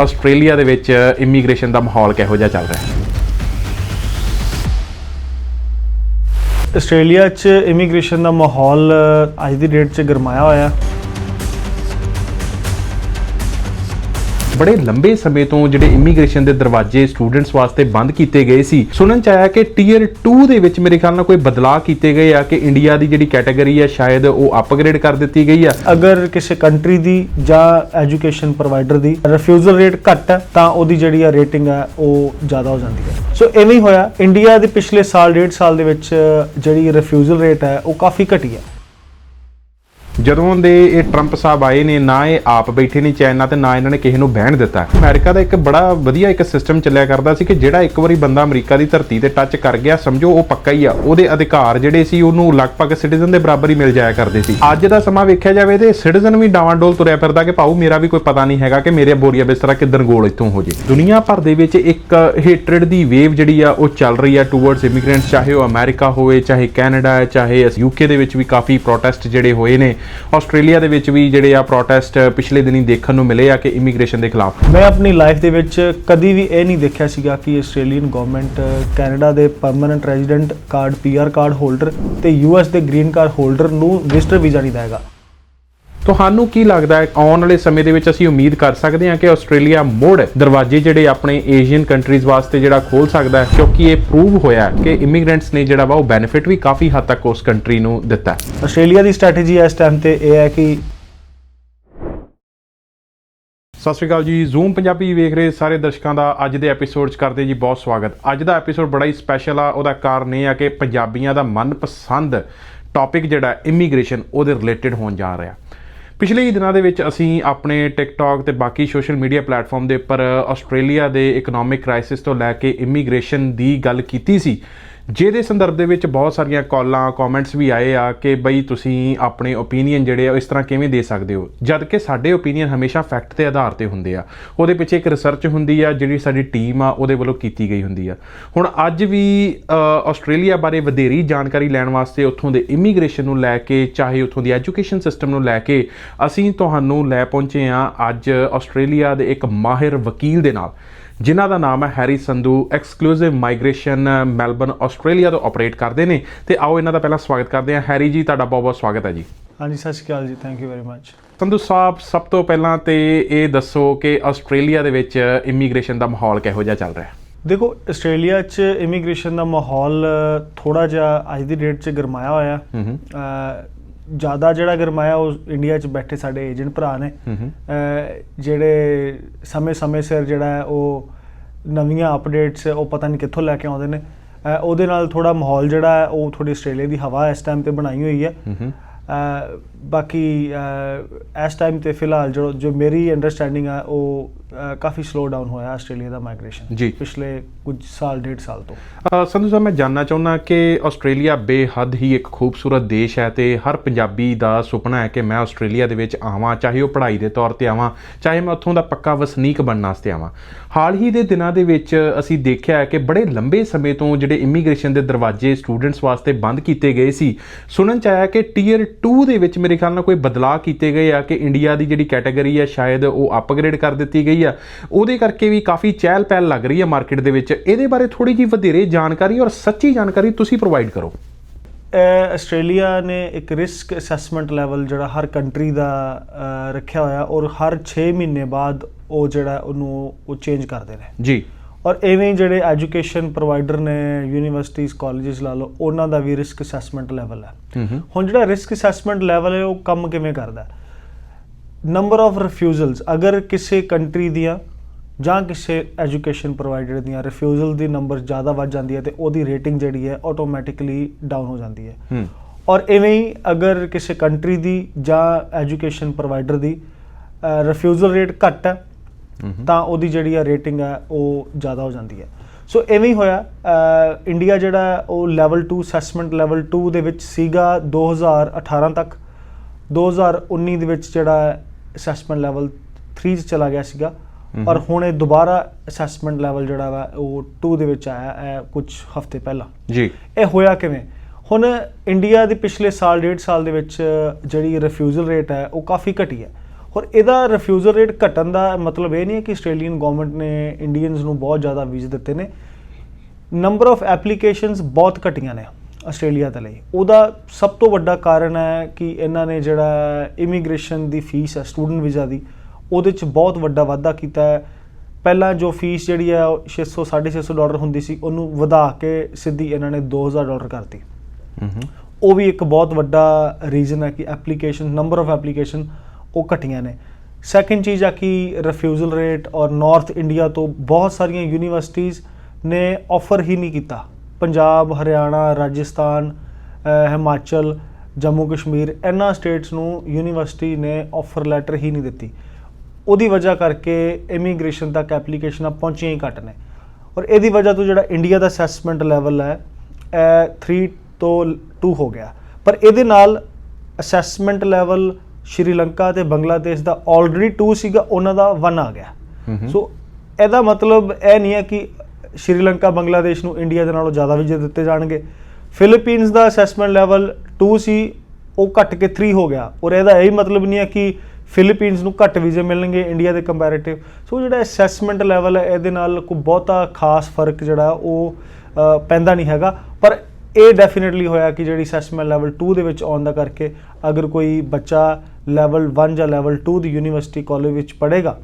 Australia ਦੇ ਵਿੱਚ immigration ਦਾ ਮਾਹੌਲ ਕਿਹੋ ਜਿਹਾ ਚੱਲ ਰਿਹਾ ਹੈ ਆਸਟ੍ਰੇਲੀਆ 'ਚ ਇਮੀਗ੍ਰੇਸ਼ਨ ਦਾ ਮਾਹੌਲ ਅੱਜ ਦੀ ਡੇਟ 'ਚ ਗਰਮਾਇਆ ਹੋਇਆ ਹੈ। ਬੜੇ ਲੰਬੇ ਸਮੇਂ ਤੋਂ ਜਿਹੜੇ ਇਮੀਗ੍ਰੇਸ਼ਨ ਦੇ ਦਰਵਾਜ਼ੇ ਸਟੂਡੈਂਟਸ ਵਾਸਤੇ ਬੰਦ ਕੀਤੇ ਗਏ ਸੀ। ਸੁਣਨ ਚ ਆਇਆ ਕਿ ਟੀਅਰ 2 ਦੇ ਵਿੱਚ ਮੇਰੇ ਖਿਆਲ ਨਾਲ ਕੋਈ ਬਦਲਾਅ ਕੀਤੇ ਗਏ ਆ ਕਿ ਇੰਡੀਆ ਦੀ ਜਿਹੜੀ ਕੈਟਾਗਰੀ ਹੈ ਸ਼ਾਇਦ ਉਹ ਅਪਗ੍ਰੇਡ ਕਰ ਦਿੱਤੀ ਗਈ ਆ। ਅਗਰ ਕਿਸੇ ਕੰਟਰੀ ਦੀ ਜਾਂ ਐਜੂਕੇਸ਼ਨ ਪ੍ਰੋਵਾਈਡਰ ਦੀ ਰਿਫਿਊਜ਼ਲ ਰੇਟ ਘੱਟ ਹੈ, ਤਾਂ ਉਹਦੀ ਜਿਹੜੀ ਆ ਰੇਟਿੰਗ ਹੈ ਉਹ ਜ਼ਿਆਦਾ ਹੋ ਜਾਂਦੀ ਹੈ। ਸੋ ਐਵੇਂ ਹੀ ਹੋਇਆ। ਇੰਡੀਆ ਦੇ ਪਿਛਲੇ ਸਾਲ, ਡੇਢ ਸਾਲ ਦੇ ਵਿੱਚ ਜਿਹੜੀ ਰਿਫਿਊਜ਼ਲ ਰੇਟ ਹੈ, ਉਹ ਕਾਫੀ ਘਟੀ ਹੈ। ਜਦੋਂ ਦੇ ਇਹ ਟਰੰਪ ਸਾਹਿਬ ਆਏ ਨੇ, ਨਾ ਇਹ ਆਪ ਬੈਠੇ ਨੇ ਚਾਈਨਾ ਤੇ, ਨਾ ਇਹਨਾਂ ਨੇ ਕਿਸੇ ਨੂੰ ਬਹਿਣ ਦਿੱਤਾ। ਅਮਰੀਕਾ ਦਾ ਇੱਕ ਬੜਾ ਵਧੀਆ ਇੱਕ ਸਿਸਟਮ ਚੱਲਿਆ ਕਰਦਾ ਸੀ ਕਿ ਜਿਹੜਾ ਇੱਕ ਵਾਰੀ ਬੰਦਾ ਅਮਰੀਕਾ ਦੀ ਧਰਤੀ ਤੇ ਟੱਚ ਕਰ ਗਿਆ, ਸਮਝੋ ਉਹ ਪੱਕਾ ਹੀ ਆ। ਉਹਦੇ ਅਧਿਕਾਰ ਜਿਹੜੇ ਸੀ, ਉਹਨੂੰ ਲਗਭਗ ਸਿਟੀਜ਼ਨ ਦੇ ਬਰਾਬਰ ਹੀ ਮਿਲ ਜਾਇਆ ਕਰਦੇ ਸੀ। ਅੱਜ ਦਾ ਸਮਾਂ ਵੇਖਿਆ ਜਾਵੇ ਤੇ ਸਿਟੀਜ਼ਨ ਵੀ ਡਾਵਾਂਡੋਲ ਤੁਰਿਆ ਫਿਰਦਾ ਕਿ ਭਾਊ, ਮੇਰਾ ਵੀ ਕੋਈ ਪਤਾ ਨਹੀਂ ਹੈਗਾ ਕਿ ਮੇਰੇ ਬੋਰੀਆ ਬਿਸਤਰਾ ਕਿੱਦਣ ਗੋਲ ਇੱਥੋਂ ਹੋ ਜੇ। ਦੁਨੀਆ ਭਰ ਦੇ ਵਿੱਚ ਇੱਕ ਹੇਟਰਡ ਦੀ ਵੇਵ ਜਿਹੜੀ ਆ, ਉਹ ਚੱਲ ਰਹੀ ਆ ਟੂਵਰਡਸ ਇਮੀਗ੍ਰੈਂਟਸ ਚਾਹੇ ਉਹ ਅਮਰੀਕਾ ਹੋਵੇ, ਚਾਹੇ ਕੈਨੇਡਾ ਹੈ, ਚਾਹੇ ਯੂਕੇ ਦੇ ਵਿੱਚ ਵੀ ਕਾਫੀ ਪ੍ਰੋਟੈਸਟ ਜਿਹੜੇ ਹੋਏ ਨੇ। ਆਸਟ੍ਰੇਲੀਆ ਦੇ ਵਿੱਚ ਵੀ ਜਿਹੜੇ ਆ ਪ੍ਰੋਟੈਸਟ ਪਿਛਲੇ ਦਿਨੀ ਦੇਖਣ ਨੂੰ ਮਿਲੇ ਆ ਕਿ ਇਮੀਗ੍ਰੇਸ਼ਨ ਦੇ ਖਿਲਾਫ। ਮੈਂ ਆਪਣੀ ਲਾਈਫ ਦੇ ਵਿੱਚ ਕਦੀ ਵੀ ਇਹ ਨਹੀਂ ਦੇਖਿਆ ਸੀਗਾ ਕਿ ਆਸਟ੍ਰੇਲੀਅਨ ਗਵਰਨਮੈਂਟ ਕੈਨੇਡਾ ਦੇ permanent resident card PR card holder ਤੇ ਯੂਐਸ ਦੇ ਗ੍ਰੀਨ ਕਾਰਡ ਹੋਲਡਰ ਨੂੰ ਵਿਜ਼ਟਰ ਵੀਜ਼ਾ ਨਹੀਂ ਦੇਗਾ ਤੁਹਾਨੂੰ ਕੀ ਲੱਗਦਾ ਹੈ ਆਉਣ ਵਾਲੇ ਸਮੇਂ ਦੇ ਵਿੱਚ ਅਸੀਂ ਉਮੀਦ ਕਰ ਸਕਦੇ ਹਾਂ ਕਿ ਆਸਟ੍ਰੇਲੀਆ ਮੁੜ ਦਰਵਾਜ਼ੇ ਜਿਹੜੇ ਆਪਣੇ ਏਸ਼ੀਅਨ ਕੰਟਰੀਜ਼ ਵਾਸਤੇ ਜਿਹੜਾ ਖੋਲ ਸਕਦਾ ਹੈ ਕਿਉਂਕਿ ਇਹ ਪ੍ਰੂਵ ਹੋਇਆ ਹੈ ਕਿ ਇਮੀਗ੍ਰੈਂਟਸ ਨੇ ਜਿਹੜਾ ਵਾ ਉਹ ਬੈਨੀਫਿਟ ਵੀ ਕਾਫੀ ਹੱਦ ਤੱਕ ਉਸ ਕੰਟਰੀ ਨੂੰ ਦਿੱਤਾ ਆਸਟ੍ਰੇਲੀਆ ਦੀ ਸਟ੍ਰੈਟਜੀ ਇਸ ਟਾਈਮ ਤੇ ਇਹ ਹੈ ਕਿ ਸਤਿ ਸ਼੍ਰੀ ਅਕਾਲ ਜੀ ਜ਼ੂਮ ਪੰਜਾਬੀ ਵੇਖ ਰਹੇ ਸਾਰੇ ਦਰਸ਼ਕਾਂ ਦਾ ਅੱਜ ਦੇ ਐਪੀਸੋਡ 'ਚ ਕਰਦੇ ਜੀ ਬਹੁਤ ਸਵਾਗਤ। ਅੱਜ ਦਾ ਐਪੀਸੋਡ ਬੜਾ ਹੀ ਸਪੈਸ਼ਲ ਆ ਉਹਦਾ ਕਾਰਨ ਇਹ ਆ ਕਿ ਪੰਜਾਬੀਆਂ ਦਾ ਮਨਪਸੰਦ ਟੌਪਿਕ ਜਿਹੜਾ ਇਮੀਗ੍ਰੇਸ਼ਨ ਉਹਦੇ ਰਿਲੇਟਡ ਹੋਣ ਜਾ ਰਿਹਾ। ਪਿਛਲੇ ਹੀ ਦਿਨਾਂ ਦੇ ਵਿੱਚ ਅਸੀਂ ਆਪਣੇ ਟਿਕਟੌਕ ਤੇ ਬਾਕੀ ਸੋਸ਼ਲ ਮੀਡੀਆ ਪਲੇਟਫਾਰਮ ਦੇ ਉੱਪਰ ਆਸਟ੍ਰੇਲੀਆ ਦੇ ਇਕਨੋਮਿਕ ਕ੍ਰਾਈਸਿਸ ਤੋਂ ਲੈ ਕੇ ਇਮੀਗ੍ਰੇਸ਼ਨ ਦੀ ਗੱਲ ਕੀਤੀ ਸੀ। ਜਿਹਦੇ ਸੰਦਰਭ ਦੇ ਵਿੱਚ ਬਹੁਤ ਸਾਰੀਆਂ ਕਾਲਾਂ ਕਮੈਂਟਸ ਵੀ ਆਏ ਆ ਕਿ ਬਈ ਤੁਸੀਂ ਆਪਣੇ ਓਪੀਨੀਅਨ ਜਿਹੜੇ ਆ ਉਹ ਇਸ ਤਰ੍ਹਾਂ ਕਿਵੇਂ ਦੇ ਸਕਦੇ ਹੋ? ਜਦ ਕਿ ਸਾਡੇ ਓਪੀਨੀਅਨ ਹਮੇਸ਼ਾ ਫੈਕਟ ਤੇ ਆਧਾਰ ਤੇ ਹੁੰਦੇ ਆ। ਉਹਦੇ ਪਿੱਛੇ ਇੱਕ ਰਿਸਰਚ ਹੁੰਦੀ ਆ, ਜਿਹੜੀ ਸਾਡੀ ਟੀਮ ਆ, ਉਹਦੇ ਵੱਲੋਂ ਕੀਤੀ ਗਈ ਹੁੰਦੀ ਆ। ਹੁਣ ਅੱਜ ਵੀ ਆਸਟ੍ਰੇਲੀਆ ਬਾਰੇ ਵਧੇਰੀ ਜਾਣਕਾਰੀ ਲੈਣ ਵਾਸਤੇ ਉੱਥੋਂ ਦੇ ਇਮੀਗ੍ਰੇਸ਼ਨ ਨੂੰ ਲੈ ਕੇ, ਚਾਹੇ ਉੱਥੋਂ ਦੀ ਐਜੂਕੇਸ਼ਨ ਸਿਸਟਮ ਨੂੰ ਲੈ ਕੇ, ਅਸੀਂ ਤੁਹਾਨੂੰ ਲੈ ਪਹੁੰਚੇ ਆ ਅੱਜ ਆਸਟ੍ਰੇਲੀਆ ਦੇ ਇੱਕ ਮਾਹਿਰ ਵਕੀਲ ਦੇ ਨਾਲ। ਜਿਨ੍ਹਾਂ ਦਾ ਨਾਮ ਹੈ Harry Sandhu exclusive migration Melbourne Australia ਤੋਂ ਆਪਰੇਟ ਕਰਦੇ ਨੇ। ਤੇ ਆਓ ਇਹਨਾਂ ਦਾ ਪਹਿਲਾਂ ਸਵਾਗਤ ਕਰਦੇ ਹਾਂ। ਹੈਰੀ ਜੀ ਤੁਹਾਡਾ ਬਹੁਤ ਬਹੁਤ ਸਵਾਗਤ ਹੈ ਜੀ। ਹਾਂਜੀ Sat Shri Akal ji. Thank you very much Sandhu Sahib ਸਭ ਤੋਂ ਪਹਿਲਾਂ ਤੇ ਇਹ ਦੱਸੋ ਕਿ ਆਸਟ੍ਰੇਲੀਆ ਦੇ ਵਿੱਚ ਇਮੀਗ੍ਰੇਸ਼ਨ ਦਾ ਮਾਹੌਲ ਕਿਹੋ ਜਿਹਾ ਚੱਲ ਰਿਹਾ ਹੈ? ਦੇਖੋ ਆਸਟ੍ਰੇਲੀਆ 'ਚ ਇਮੀਗ੍ਰੇਸ਼ਨ ਦਾ ਮਾਹੌਲ ਥੋੜਾ ਜਿਹਾ ਅੱਜ ਦੀ ਡੇਟ 'ਚ ਗਰਮਾਇਆ ਹੋਇਆ ਜ਼ਿਆਦਾ ਜਿਹੜਾ ਗਰਮਾਇਆ ਉਹ ਇੰਡੀਆ 'ਚ ਬੈਠੇ ਸਾਡੇ ਏਜੰਟ ਭਰਾ ਨੇ ਜਿਹੜੇ ਸਮੇਂ-ਸਮੇਂ ਸਿਰ ਜਿਹੜਾ ਉਹ ਨਵੀਆਂ ਅਪਡੇਟਸ ਉਹ ਪਤਾ ਨਹੀਂ ਕਿੱਥੋਂ ਲੈ ਕੇ ਆਉਂਦੇ ਨੇ ਉਹਦੇ ਨਾਲ ਥੋੜਾ ਮਾਹੌਲ ਜਿਹੜਾ ਉਹ ਥੋੜੀ ਆਸਟ੍ਰੇਲੀਆ ਦੀ ਹਵਾ ਇਸ ਟਾਈਮ ਤੇ ਬਣਾਈ ਹੋਈ ਹੈ। ਬਾਕੀ ਇਸ ਟਾਈਮ ਤੇ ਫਿਲਹਾਲ ਜੋ ਜੋ ਮੇਰੀ ਅੰਡਰਸਟੈਂਡਿੰਗ ਹੈ ਉਹ ਕਾਫੀ ਸਲੋ ਡਾਊਨ ਹੋਇਆ ਆਸਟ੍ਰੇਲੀਆ ਦਾ ਮਾਈਗ੍ਰੇਸ਼ਨ ਜੀ। ਪਿਛਲੇ ਕੁਝ ਸਾਲ ਡੇਢ ਸਾਲ ਤੋਂ। ਸੰਧੂ ਸਾਹਿਬ ਮੈਂ ਜਾਨਣਾ ਚਾਹੁੰਦਾ ਕਿ ਆਸਟ੍ਰੇਲੀਆ ਬੇਹੱਦ ਹੀ ਇੱਕ ਖੂਬਸੂਰਤ ਦੇਸ਼ ਹੈ ਤੇ ਹਰ ਪੰਜਾਬੀ ਦਾ ਸੁਪਨਾ ਹੈ ਕਿ ਮੈਂ ਆਸਟ੍ਰੇਲੀਆ ਦੇ ਵਿੱਚ ਆਵਾਂ ਚਾਹੇ ਉਹ ਪੜ੍ਹਾਈ ਦੇ ਤੌਰ ਤੇ ਆਵਾਂ ਚਾਹੇ ਮੈਂ ਉੱਥੋਂ ਦਾ ਪੱਕਾ ਵਸਨੀਕ ਬਣਨ ਵਾਸਤੇ ਆਵਾਂ। ਹਾਲ ਹੀ ਦੇ ਦਿਨਾਂ ਦੇ ਵਿੱਚ ਅਸੀਂ ਦੇਖਿਆ ਹੈ ਕਿ ਬੜੇ ਲੰਬੇ ਸਮੇਂ ਤੋਂ ਜਿਹੜੇ ਇਮੀਗ੍ਰੇਸ਼ਨ ਦੇ ਦਰਵਾਜ਼ੇ ਸਟੂਡੈਂਟਸ ਵਾਸਤੇ ਬੰਦ ਕੀਤੇ ਗਏ ਸੀ। ਸੁਣਨ ਚ ਆਇਆ ਕਿ ਟੀਅਰ 2 ਦੇ ਵਿੱਚ ਮੇਰੇ ਖਿਆਲ ਨਾਲ ਕੋਈ ਬਦਲਾਅ ਕੀਤੇ ਗਏ ਆ ਕਿ ਇੰਡੀਆ ਦੀ ਜਿਹੜੀ ਕੈਟਾਗਰੀ ਹੈ ਸ਼ਾਇਦ ਉਹ ਅਪਗ੍ਰੇਡ ਕਰ ਦਿੱਤੀ ਗਈ ਆ। ਉਹਦੇ ਕਰਕੇ ਵੀ ਕਾਫੀ ਚਹਿਲ ਪਹਿਲ ਲੱਗ ਰਹੀ ਹੈ ਮਾਰਕੀਟ ਦੇ ਵਿੱਚ। ਇਹਦੇ ਬਾਰੇ ਥੋੜੀ ਜੀ ਵਧੇਰੇ ਜਾਣਕਾਰੀ ਔਰ ਸੱਚੀ ਜਾਣਕਾਰੀ ਤੁਸੀਂ ਪ੍ਰੋਵਾਈਡ ਕਰੋ। ਆਸਟ੍ਰੇਲੀਆ ਨੇ ਇੱਕ ਰਿਸਕ ਅਸੈਸਮੈਂਟ ਲੈਵਲ ਜਿਹੜਾ ਹਰ ਕੰਟਰੀ ਦਾ ਰੱਖਿਆ ਹੋਇਆ ਔਰ ਹਰ 6 ਮਹੀਨੇ ਬਾਅਦ ਉਹ ਜਿਹੜਾ ਉਹਨੂੰ ਉਹ ਚੇਂਜ ਕਰਦੇ ਨੇ ਜੀ। ਔਰ ਐਵੇਂ ਜਿਹੜੇ ਐਜੂਕੇਸ਼ਨ ਪ੍ਰੋਵਾਈਡਰ ਨੇ ਯੂਨੀਵਰਸਿਟੀਜ਼ ਕਾਲਜਸ ਲਾ ਲਓ ਉਹਨਾਂ ਦਾ ਵੀ ਰਿਸਕ ਅਸੈਸਮੈਂਟ ਲੈਵਲ ਹੈ। ਹੁਣ ਜਿਹੜਾ ਰਿਸਕ ਅਸੈਸਮੈਂਟ ਲੈਵਲ ਹੈ ਉਹ ਕੰਮ ਕਿਵੇਂ ਕਰਦਾ ਨੰਬਰ ਆਫ ਰਿਫਿਊਜ਼ਲਸ ਅਗਰ ਕਿਸੇ ਕੰਟਰੀ ਦੀਆਂ ਜਾਂ ਕਿਸੇ ਐਜੂਕੇਸ਼ਨ ਪ੍ਰੋਵਾਈਡਰ ਦੀਆਂ ਰਿਫਿਊਜ਼ਲ ਦੀ ਨੰਬਰ ਜ਼ਿਆਦਾ ਵੱਧ ਜਾਂਦੀ ਹੈ ਤੇ ਉਹਦੀ ਰੇਟਿੰਗ ਜਿਹੜੀ ਹੈ ਆਟੋਮੈਟਿਕਲੀ ਡਾਊਨ ਹੋ ਜਾਂਦੀ ਹੈ। ਔਰ ਐਵੇਂ ਹੀ ਅਗਰ ਕਿਸੇ ਕੰਟਰੀ ਦੀ ਜਾਂ ਐਜੂਕੇਸ਼ਨ ਪ੍ਰੋਵਾਈਡਰ ਦੀ ਰਿਫਿਊਜ਼ਲ ਰੇਟ ਘੱਟ ਹੂੰ। ਤਾਂ ਉਹਦੀ ਜਿਹੜੀ ਆ ਰੇਟਿੰਗ ਹੈ ਉਹ ਜ਼ਿਆਦਾ ਹੋ ਜਾਂਦੀ ਹੈ। ਸੋ ਐਵੇਂ ਹੀ ਹੋਇਆ ਇੰਡੀਆ ਜਿਹੜਾ ਉਹ ਲੈਵਲ 2 ਅਸੈਸਮੈਂਟ ਲੈਵਲ 2 ਦੇ ਵਿੱਚ ਸੀਗਾ 2018 ਤੱਕ। 2019 ਦੇ ਵਿੱਚ ਜਿਹੜਾ ਅਸੈਸਮੈਂਟ ਲੈਵਲ 3 ਚ ਚਲਾ ਗਿਆ ਸੀਗਾ। ਔਰ ਹੁਣ ਇਹ ਦੁਬਾਰਾ ਅਸੈਸਮੈਂਟ ਲੈਵਲ ਜਿਹੜਾ ਵਾ ਉਹ 2 ਦੇ ਵਿੱਚ ਆਇਆ ਹੈ ਕੁਝ ਹਫ਼ਤੇ ਪਹਿਲਾਂ। ਜੀ। ਇਹ ਹੋਇਆ ਕਿਵੇਂ? ਹੁਣ ਇੰਡੀਆ ਦੇ ਪਿਛਲੇ ਸਾਲ ਡੇਢ ਸਾਲ ਦੇ ਵਿੱਚ ਜਿਹੜੀ ਰਿਫਿਊਜ਼ਲ ਰੇਟ ਹੈ ਉਹ ਕਾਫੀ ਘਟੀ ਹੈ। ਔਰ ਇਹਦਾ ਰਿਫਿਊਜ਼ਲ ਰੇਟ ਘਟਣ ਦਾ ਮਤਲਬ ਇਹ ਨਹੀਂ ਹੈ ਕਿ ਆਸਟ੍ਰੇਲੀਅਨ ਗਵਰਨਮੈਂਟ ਨੇ ਇੰਡੀਅਨਸ ਨੂੰ ਬਹੁਤ ਜ਼ਿਆਦਾ ਵੀਜ਼ੇ ਦਿੱਤੇ ਨੇ। ਨੰਬਰ ਆਫ ਐਪਲੀਕੇਸ਼ਨਸ ਬਹੁਤ ਘਟੀਆਂ ਨੇ ਆਸਟ੍ਰੇਲੀਆ ਦੇ ਲਈ। ਉਹਦਾ ਸਭ ਤੋਂ ਵੱਡਾ ਕਾਰਨ ਹੈ ਕਿ ਇਹਨਾਂ ਨੇ ਜਿਹੜਾ ਇਮੀਗ੍ਰੇਸ਼ਨ ਦੀ ਫੀਸ ਹੈ ਸਟੂਡੈਂਟ ਵੀਜ਼ਾ ਦੀ ਉਹਦੇ 'ਚ ਬਹੁਤ ਵੱਡਾ ਵਾਧਾ ਕੀਤਾ ਹੈ। ਪਹਿਲਾਂ ਜੋ ਫੀਸ ਜਿਹੜੀ ਹੈ ਉਹ 600 650 ਡਾਲਰ ਹੁੰਦੀ ਸੀ ਉਹਨੂੰ ਵਧਾ ਕੇ ਸਿੱਧੀ ਇਹਨਾਂ ਨੇ 2000 ਡਾਲਰ ਕਰਤੀ। ਉਹ ਵੀ ਇੱਕ ਬਹੁਤ ਵੱਡਾ ਰੀਜ਼ਨ ਹੈ ਕਿ ਐਪਲੀਕੇਸ਼ਨ ਨੰਬਰ ਆਫ ਐਪਲੀਕੇਸ਼ਨ ਉਹ ਘਟੀਆਂ ਨੇ। ਸੈਕੰਡ ਚੀਜ਼ ਆ ਕਿ ਰਿਫਿਊਜ਼ਲ ਰੇਟ ਔਰ ਨਾਰਥ ਇੰਡੀਆ ਤੋਂ ਬਹੁਤ ਸਾਰੀਆਂ ਯੂਨੀਵਰਸਿਟੀਆਂ ਨੇ ਆਫਰ ਹੀ ਨਹੀਂ ਕੀਤਾ। ਪੰਜਾਬ, ਹਰਿਆਣਾ, ਰਾਜਸਥਾਨ ਹਿਮਾਚਲ, ਜੰਮੂ ਕਸ਼ਮੀਰ, ਇਹਨਾਂ ਸਟੇਟਸ ਨੂੰ ਯੂਨੀਵਰਸਿਟੀ ਨੇ ਆਫਰ ਲੈਟਰ ਹੀ ਨਹੀਂ ਦਿੱਤੀ। ਉਹਦੀ ਵਜ੍ਹਾ ਕਰਕੇ ਇਮੀਗ੍ਰੇਸ਼ਨ ਤੱਕ ਐਪਲੀਕੇਸ਼ਨਾਂ ਪਹੁੰਚੀਆਂ ਹੀ ਘੱਟ ਨੇ। ਔਰ ਇਹਦੀ ਵਜ੍ਹਾ ਤੋਂ ਜਿਹੜਾ ਇੰਡੀਆ ਦਾ ਅਸੈਸਮੈਂਟ ਲੈਵਲ ਹੈ, ਇਹ 3 ਤੋਂ 2 ਹੋ ਗਿਆ। ਪਰ ਇਹਦੇ ਨਾਲ ਅਸੈਸਮੈਂਟ ਲੈਵਲ ਸ਼੍ਰੀਲੰਕਾ ਤੇ ਬੰਗਲਾਦੇਸ਼ ਦਾ ਆਲਰੇਡੀ 2 ਸੀਗਾ ਉਹਨਾਂ ਦਾ 1 ਆ ਗਿਆ। ਸੋ ਇਹਦਾ ਮਤਲਬ ਇਹ ਨਹੀਂ ਹੈ ਕਿ ਸ਼੍ਰੀਲੰਕਾ ਬੰਗਲਾਦੇਸ਼ ਨੂੰ ਇੰਡੀਆ ਦੇ ਨਾਲੋਂ ਜ਼ਿਆਦਾ ਵੀਜ਼ੇ ਦਿੱਤੇ ਜਾਣਗੇ। ਫਿਲੀਪੀਨਸ ਦਾ ਅਸੈਸਮੈਂਟ ਲੈਵਲ 2 ਸੀ ਉਹ ਘਟ ਕੇ 3 ਹੋ ਗਿਆ। ਔਰ ਇਹਦਾ ਇਹ ਮਤਲਬ ਨਹੀਂ ਹੈ ਕਿ ਫਿਲੀਪੀਨਸ ਨੂੰ ਘੱਟ ਵੀਜ਼ੇ ਮਿਲਣਗੇ ਇੰਡੀਆ ਦੇ ਕੰਪੈਰੀਟਿਵ ਸੋ ਜਿਹੜਾ ਅਸੈਸਮੈਂਟ ਲੈਵਲ ਹੈ ਇਹਦੇ ਨਾਲ ਕੋਈ ਬਹੁਤਾ ਖਾਸ ਫ਼ਰਕ ਜਿਹੜਾ ਉਹ ਪੈਂਦਾ ਨਹੀਂ ਹੈਗਾ। ਪਰ ਇਹ ਡੈਫੀਨਿਟਲੀ ਹੋਇਆ ਕਿ ਜਿਹੜੀ ਅਸੈਸਮੈਂਟ ਲੈਵਲ 2 ਦੇ ਵਿੱਚ ਆਉਣ ਦਾ ਕਰਕੇ ਅਗਰ ਕੋਈ ਬੱਚਾ ਲੈਵਲ 1 ਜਾਂ ਲੈਵਲ 2 ਦੀ ਯੂਨੀਵਰਸਿਟੀ ਕਾਲਜ ਵਿੱਚ ਪੜ੍ਹੇਗਾ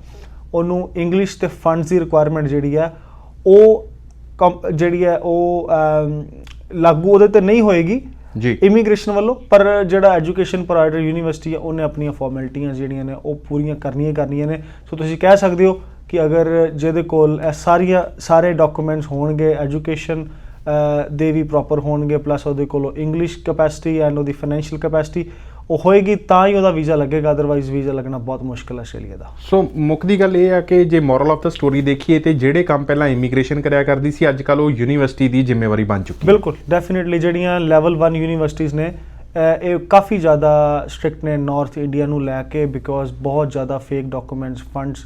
ਉਹਨੂੰ ਇੰਗਲਿਸ਼ ਤੇ ਫੰਡਸ ਦੀ ਰਿਕੁਆਇਰਮੈਂਟ ਜਿਹੜੀ ਹੈ ਉਹ ਜਿਹੜੀ ਹੈ ਉਹ ਲਾਗੂ ਉਹਦੇ ਤੇ ਨਹੀਂ ਹੋਏਗੀ। ਜੀ। ਇਮੀਗ੍ਰੇਸ਼ਨ ਵੱਲੋਂ ਪਰ ਜਿਹੜਾ ਐਜੂਕੇਸ਼ਨ ਪ੍ਰੋਵਾਈਡਰ ਯੂਨੀਵਰਸਿਟੀ ਹੈ ਉਹਨੇ ਆਪਣੀਆਂ ਫਾਰਮੈਲਿਟੀਆਂ ਜਿਹੜੀਆਂ ਨੇ ਉਹ ਪੂਰੀਆਂ ਕਰਨੀਆਂ ਕਰਨੀਆਂ ਨੇ। ਸੋ ਤੁਸੀਂ ਕਹਿ ਸਕਦੇ ਹੋ ਕਿ ਅਗਰ ਜਿਹਦੇ ਕੋਲ ਇਹ ਸਾਰੀਆਂ ਸਾਰੇ ਡਾਕੂਮੈਂਟਸ ਹੋਣਗੇ ਐਜੂਕੇਸ਼ਨ ਦੇ ਵੀ ਪ੍ਰੋਪਰ ਹੋਣਗੇ ਪਲੱਸ ਉਹਦੇ ਕੋਲ ਇੰਗਲਿਸ਼ ਕੈਪੈਸਿਟੀ ਐਂਡ ਉਹਦੀ ਫਾਈਨੈਂਸ਼ੀਅਲ ਕੈਪੈਸਿਟੀ ਉਹ ਹੋਏਗੀ ਤਾਂ ਹੀ ਉਹਦਾ ਵੀਜ਼ਾ ਲੱਗੇਗਾ ਅਦਰਵਾਈਜ਼ ਵੀਜ਼ਾ ਲੱਗਣਾ ਬਹੁਤ ਮੁਸ਼ਕਲ ਹੈ ਆਸਟ੍ਰੇਲੀਆ ਦਾ। ਸੋ ਮੁੱਖ ਦੀ ਗੱਲ ਇਹ ਆ ਕਿ ਜੇ ਮੋਰਲ ਆਫ ਦਾ ਸਟੋਰੀ ਦੇਖੀਏ ਤੇ ਜਿਹੜੇ ਕੰਮ ਪਹਿਲਾਂ ਇਮੀਗ੍ਰੇਸ਼ਨ ਕਰਿਆ ਕਰਦੀ ਸੀ ਅੱਜ ਕੱਲ ਉਹ ਯੂਨੀਵਰਸਿਟੀ ਦੀ ਜ਼ਿੰਮੇਵਾਰੀ ਬਣ ਚੁੱਕੀ ਹੈ। ਬਿਲਕੁਲ ਡੈਫੀਨਿਟਲੀ ਜਿਹੜੀਆਂ ਲੈਵਲ 1 ਯੂਨੀਵਰਸਿਟੀਆਂ ਨੇ ਇਹ ਕਾਫੀ ਜ਼ਿਆਦਾ ਸਟ੍ਰਿਕਟ ਨੇ ਨਾਰਥ ਇੰਡੀਆ ਨੂੰ ਲੈ ਕੇ ਬਿਕੋਜ਼ ਬਹੁਤ ਜ਼ਿਆਦਾ ਫੇਕ ਡਾਕੂਮੈਂਟਸ ਫੰਡਸ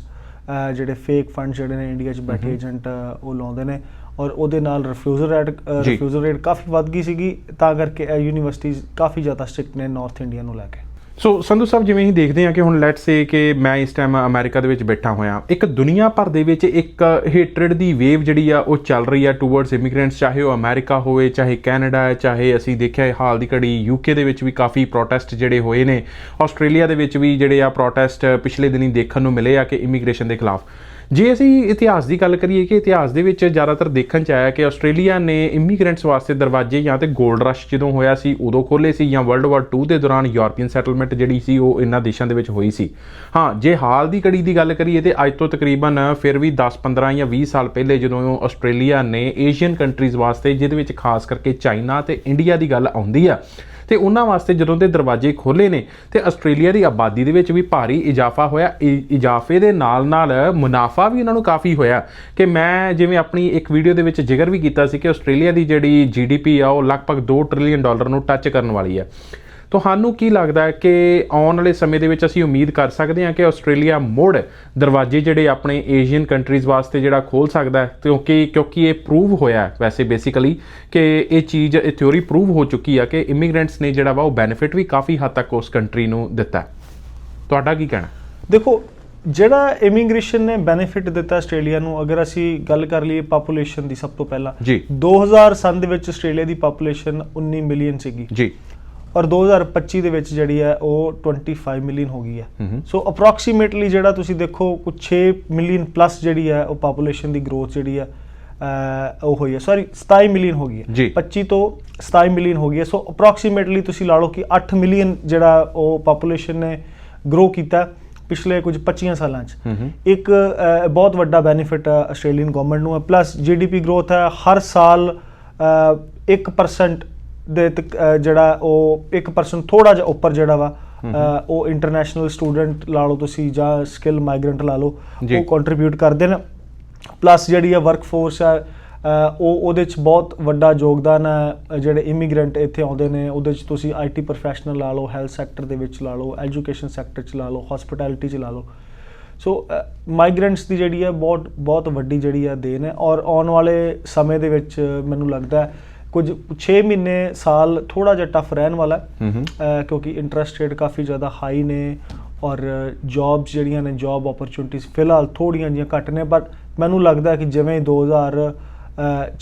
ਜਿਹੜੇ ਫੇਕ ਫੰਡ ਜਿਹੜੇ ਨੇ ਇੰਡੀਆ 'ਚ ਬੈਠੇ ਏਜੰਟ ਉਹ ਲਾਉਂਦੇ ਨੇ। ਔਰ ਉਹਦੇ ਨਾਲ ਰਿਫਿਊਜ਼ਲ ਰੇਟ। ਰਿਫਿਊਜ਼ਲ ਰੇਟ ਕਾਫੀ ਵੱਧ ਗਈ ਸੀਗੀ ਤਾਂ ਕਰਕੇ ਇਹ ਯੂਨੀਵਰਸਿਟੀਆਂ ਕਾਫੀ ਜ਼ਿਆਦਾ ਸਟ੍ਰਿਕਟ ਨੇ ਨਾਰਥ ਇੰਡੀਆ ਨੂੰ ਲੈ ਕੇ ਸੋ ਸੰਧੂ ਸਾਹਿਬ ਜਿਵੇਂ ਅਸੀਂ ਦੇਖਦੇ ਹਾਂ ਕਿ ਹੁਣ ਲੈਟਸ ਸੇ ਕਿ ਮੈਂ ਇਸ ਟਾਈਮ ਅਮਰੀਕਾ ਦੇ ਵਿੱਚ ਬੈਠਾ ਹੋਇਆ ਇੱਕ ਦੁਨੀਆ ਭਰ ਦੇ ਵਿੱਚ ਇੱਕ ਹੇਟਰਡ ਦੀ ਵੇਵ ਜਿਹੜੀ ਆ ਉਹ ਚੱਲ ਰਹੀ ਆ ਟੂਵਰਡਸ ਇਮੀਗ੍ਰੈਂਟਸ ਚਾਹੇ ਉਹ ਅਮਰੀਕਾ ਹੋਵੇ ਚਾਹੇ ਕੈਨੇਡਾ ਹੈ ਚਾਹੇ ਅਸੀਂ ਦੇਖਿਆ ਹੈ ਹਾਲ ਦੀ ਘੜੀ ਯੂਕੇ ਦੇ ਵਿੱਚ ਵੀ ਕਾਫੀ ਪ੍ਰੋਟੈਸਟ ਜਿਹੜੇ ਹੋਏ ਨੇ ਆਸਟ੍ਰੇਲੀਆ ਦੇ ਵਿੱਚ ਵੀ ਜਿਹੜੇ ਆ ਪ੍ਰੋਟੈਸਟ ਪਿਛਲੇ ਦਿਨੀ ਦੇਖਣ ਨੂੰ ਮਿਲੇ ਆ ਕਿ ਇਮੀਗ੍ਰੇਸ਼ਨ ਦੇ ਖਿਲਾਫ ਜੇ ਅਸੀਂ ਇਤਿਹਾਸ ਦੀ ਗੱਲ ਕਰੀਏ ਕਿ ਇਤਿਹਾਸ ਦੇ ਵਿੱਚ ਜ਼ਿਆਦਾਤਰ ਦੇਖਣ ਚ ਆਇਆ ਕਿ ਆਸਟ੍ਰੇਲੀਆ ਨੇ ਇਮੀਗ੍ਰੈਂਟਸ ਵਾਸਤੇ ਦਰਵਾਜ਼ੇ ਜਾਂ ਤੇ 골ਡ ਰਸ਼ ਜਦੋਂ ਹੋਇਆ ਸੀ, ਉਦੋਂ ਖੋਲੇ ਸੀ ਜਾਂ ਵਰਲਡ ਵਾਰ 2 ਦੇ ਦੌਰਾਨ ਯੂਰਪੀਅਨ ਸੈਟਲਮੈਂਟ ਜਿਹੜੀ ਸੀ, ਉਹ ਇਹਨਾਂ ਦੇਸ਼ਾਂ ਦੇ ਵਿੱਚ ਹੋਈ ਸੀ। ਹਾਂ, ਜੇ ਹਾਲ ਦੀ ਘੜੀ ਦੀ ਗੱਲ ਕਰੀਏ ਤੇ ਅੱਜ ਤੋਂ ਤਕਰੀਬਨ ਫਿਰ ਵੀ 10 15 ਜਾਂ 20 ਸਾਲ ਪਹਿਲੇ ਜਦੋਂ ਆਸਟ੍ਰੇਲੀਆ ਨੇ ਏਸ਼ੀਅਨ ਕੰਟਰੀਜ਼ ਵਾਸਤੇ, ਜਿਹਦੇ ਵਿੱਚ ਖਾਸ ਕਰਕੇ ਚਾਈਨਾ ਤੇ ਇੰਡੀਆ ਦੀ ਗੱਲ ਆਉਂਦੀ ਆ ਤੇ ਉਹਨਾਂ ਵਾਸਤੇ ਜਦੋਂ ਦੇ ਦਰਵਾਜ਼ੇ ਖੋਲੇ ਨੇ ਤੇ ਆਸਟ੍ਰੇਲੀਆ ਦੀ ਆਬਾਦੀ ਦੇ ਵਿੱਚ ਵੀ ਭਾਰੀ ਇਜ਼ਾਫਾ ਹੋਇਆ, ਇ- ਇਜ਼ਾਫੇ ਦੇ ਨਾਲ ਨਾਲ ਮੁਨਾਫਾ ਵੀ ਉਹਨਾਂ ਨੂੰ ਕਾਫੀ ਹੋਇਆ ਕਿ ਮੈਂ ਜਿਵੇਂ ਆਪਣੀ ਇੱਕ ਵੀਡੀਓ ਦੇ ਵਿੱਚ ਜ਼ਿਕਰ ਵੀ ਕੀਤਾ ਸੀ ਕਿ ਆਸਟ੍ਰੇਲੀਆ ਦੀ ਜਿਹੜੀ ਜੀਡੀਪੀ ਆ ਉਹ ਲਗਭਗ 2 ਟ੍ਰਿਲੀਅਨ ਡਾਲਰ ਨੂੰ ਟੱਚ ਕਰਨ ਵਾਲੀ ਹੈ। ਤੁਹਾਨੂੰ ਕੀ ਲੱਗਦਾ ਹੈ ਕਿ ਆਉਣ ਵਾਲੇ ਸਮੇਂ ਦੇ ਵਿੱਚ ਅਸੀਂ ਉਮੀਦ ਕਰ ਸਕਦੇ ਹਾਂ ਕਿ ਆਸਟ੍ਰੇਲੀਆ ਮੁੜ ਦਰਵਾਜ਼ੇ ਜਿਹੜੇ ਆਪਣੇ ਏਸ਼ੀਅਨ ਕੰਟਰੀਜ਼ ਵਾਸਤੇ ਜਿਹੜਾ ਖੋਲ ਸਕਦਾ ਹੈ? ਕਿਉਂਕਿ ਕਿਉਂਕਿ ਇਹ ਪ੍ਰੂਵ ਹੋਇਆ ਹੈ ਵੈਸੇ ਬੇਸਿਕਲੀ ਕਿ ਇਹ ਚੀਜ਼ ਇਹ ਥਿਉਰੀ ਪ੍ਰੂਵ ਹੋ ਚੁੱਕੀ ਆ ਕਿ ਇਮੀਗ੍ਰੈਂਟਸ ਨੇ ਜਿਹੜਾ ਵਾ ਉਹ ਬੈਨੀਫਿਟ ਵੀ ਕਾਫੀ ਹੱਦ ਤੱਕ ਉਸ ਕੰਟਰੀ ਨੂੰ ਦਿੱਤਾ। ਤੁਹਾਡਾ ਕੀ ਕਹਿਣਾ? ਦੇਖੋ ਜਿਹੜਾ ਇਮੀਗ੍ਰੇਸ਼ਨ ਨੇ ਬੈਨੀਫਿਟ ਦਿੱਤਾ ਆਸਟ੍ਰੇਲੀਆ ਨੂੰ ਅਗਰ ਅਸੀਂ ਗੱਲ ਕਰ ਲਈਏ ਪਾਪੂਲੇਸ਼ਨ ਦੀ ਸਭ ਤੋਂ ਪਹਿਲਾਂ ਜੀ। 2000 ਦੇ ਵਿੱਚ ਆਸਟ੍ਰੇਲੀਆ ਦੀ ਪਾਪੂਲੇਸ਼ਨ 19 ਮਿਲੀਅਨ ਸੀਗੀ। ਜੀ। ਔਰ 2025 ਦੇ ਵਿੱਚ ਜਿਹੜੀ ਹੈ ਉਹ 25 ਮਿਲੀਅਨ ਹੋ ਗਈ ਹੈ। ਸੋ ਅਪਰੋਕਸੀਮੇਟਲੀ ਜਿਹੜਾ ਤੁਸੀਂ ਦੇਖੋ ਕੁਝ 6 ਮਿਲੀਅਨ ਪਲੱਸ ਜਿਹੜੀ ਹੈ ਉਹ ਪਾਪੂਲੇਸ਼ਨ ਦੀ ਗਰੋਥ ਜਿਹੜੀ ਹੈ ਉਹ ਹੋਈ ਹੈ। ਸੌਰੀ 27 ਮਿਲੀਅਨ ਹੋ ਗਈ ਹੈ। ਜੀ। 25 ਤੋਂ 27 ਮਿਲੀਅਨ ਹੋ ਗਈ ਹੈ। ਸੋ ਅਪਰੋਕਸੀਮੇਟਲੀ ਤੁਸੀਂ ਲਾ ਲਓ ਕਿ 8 ਮਿਲੀਅਨ ਜਿਹੜਾ ਉਹ ਪਾਪੂਲੇਸ਼ਨ ਨੇ ਗਰੋ ਕੀਤਾ ਪਿਛਲੇ ਕੁਝ 25 ਸਾਲਾਂ 'ਚ। ਇੱਕ ਬਹੁਤ ਵੱਡਾ ਬੈਨੀਫਿਟ ਆਸਟ੍ਰੇਲੀਅਨ ਗਵਰਨਮੈਂਟ ਨੂੰ ਹੈ। ਪਲੱਸ ਜੀਡੀਪੀ ਗਰੋਥ ਹੈ। ਹਰ ਸਾਲ ਅਹ, 1% ਦੇ ਜਿਹੜਾ ਉਹ 1% ਥੋੜਾ ਜਿਹਾ ਉੱਪਰ ਜਿਹੜਾ ਵਾ ਉਹ ਇੰਟਰਨੈਸ਼ਨਲ ਸਟੂਡੈਂਟ ਲਾ ਲਓ ਤੁਸੀਂ ਜਾਂ ਸਕਿੱਲ ਮਾਈਗ੍ਰੈਂਟ ਲਾ ਲਓ। ਉਹ ਕੰਟਰੀਬਿਊਟ ਕਰਦੇ ਨੇ। ਪਲੱਸ ਜਿਹੜੀ ਹੈ ਵਰਕਫੋਰਸ ਹੈ ਅਹ, ਉਹ ਉਹਦੇ ਚ ਬਹੁਤ ਵੱਡਾ ਯੋਗਦਾਨ ਹੈ ਜਿਹੜੇ ਇਮੀਗ੍ਰੈਂਟ ਇੱਥੇ ਆਉਂਦੇ ਨੇ ਉਹਦੇ ਚ ਤੁਸੀਂ ਆਈਟੀ ਪ੍ਰੋਫੈਸ਼ਨਲ ਲਾ ਲਓ ਹੈਲਥ ਸੈਕਟਰ ਦੇ ਵਿੱਚ ਲਾ ਲਓ ਐਜੂਕੇਸ਼ਨ ਸੈਕਟਰ ਚ ਲਾ ਲਓ ਹਸਪਿਟੈਲਿਟੀ ਚ ਲਾ ਲਓ। ਸੋ ਮਾਈਗ੍ਰੈਂਟਸ ਦੀ ਜਿਹੜੀ ਹੈ ਬਹੁਤ ਬਹੁਤ ਵੱਡੀ ਜਿਹੜੀ ਹੈ ਦੇਣ ਹੈ। ਔਰ ਆਉਣ ਵਾਲੇ ਸਮੇਂ ਦੇ ਵਿੱਚ ਮੈਨੂੰ ਲੱਗਦਾ ਹੈ ਕੁਝ 6 ਮਹੀਨੇ ਸਾਲ ਥੋੜਾ ਜਿਹਾ ਟਫ ਰਹਿਣ ਵਾਲਾ ਹੈ। ਕਿਉਂਕਿ ਇੰਟਰਸਟ ਰੇਟ ਕਾਫੀ ਜ਼ਿਆਦਾ ਹਾਈ ਨੇ ਔਰ ਜੌਬਸ ਜਿਹੜੀਆਂ ਨੇ ਜੌਬ ਓਪਰਚੁਨਿਟੀਜ਼ ਫਿਲਹਾਲ ਥੋੜੀਆਂ ਜੀਆਂ ਘੱਟ ਨੇ ਬਟ ਮੈਨੂੰ ਲੱਗਦਾ ਕਿ ਜਿਵੇਂ 2000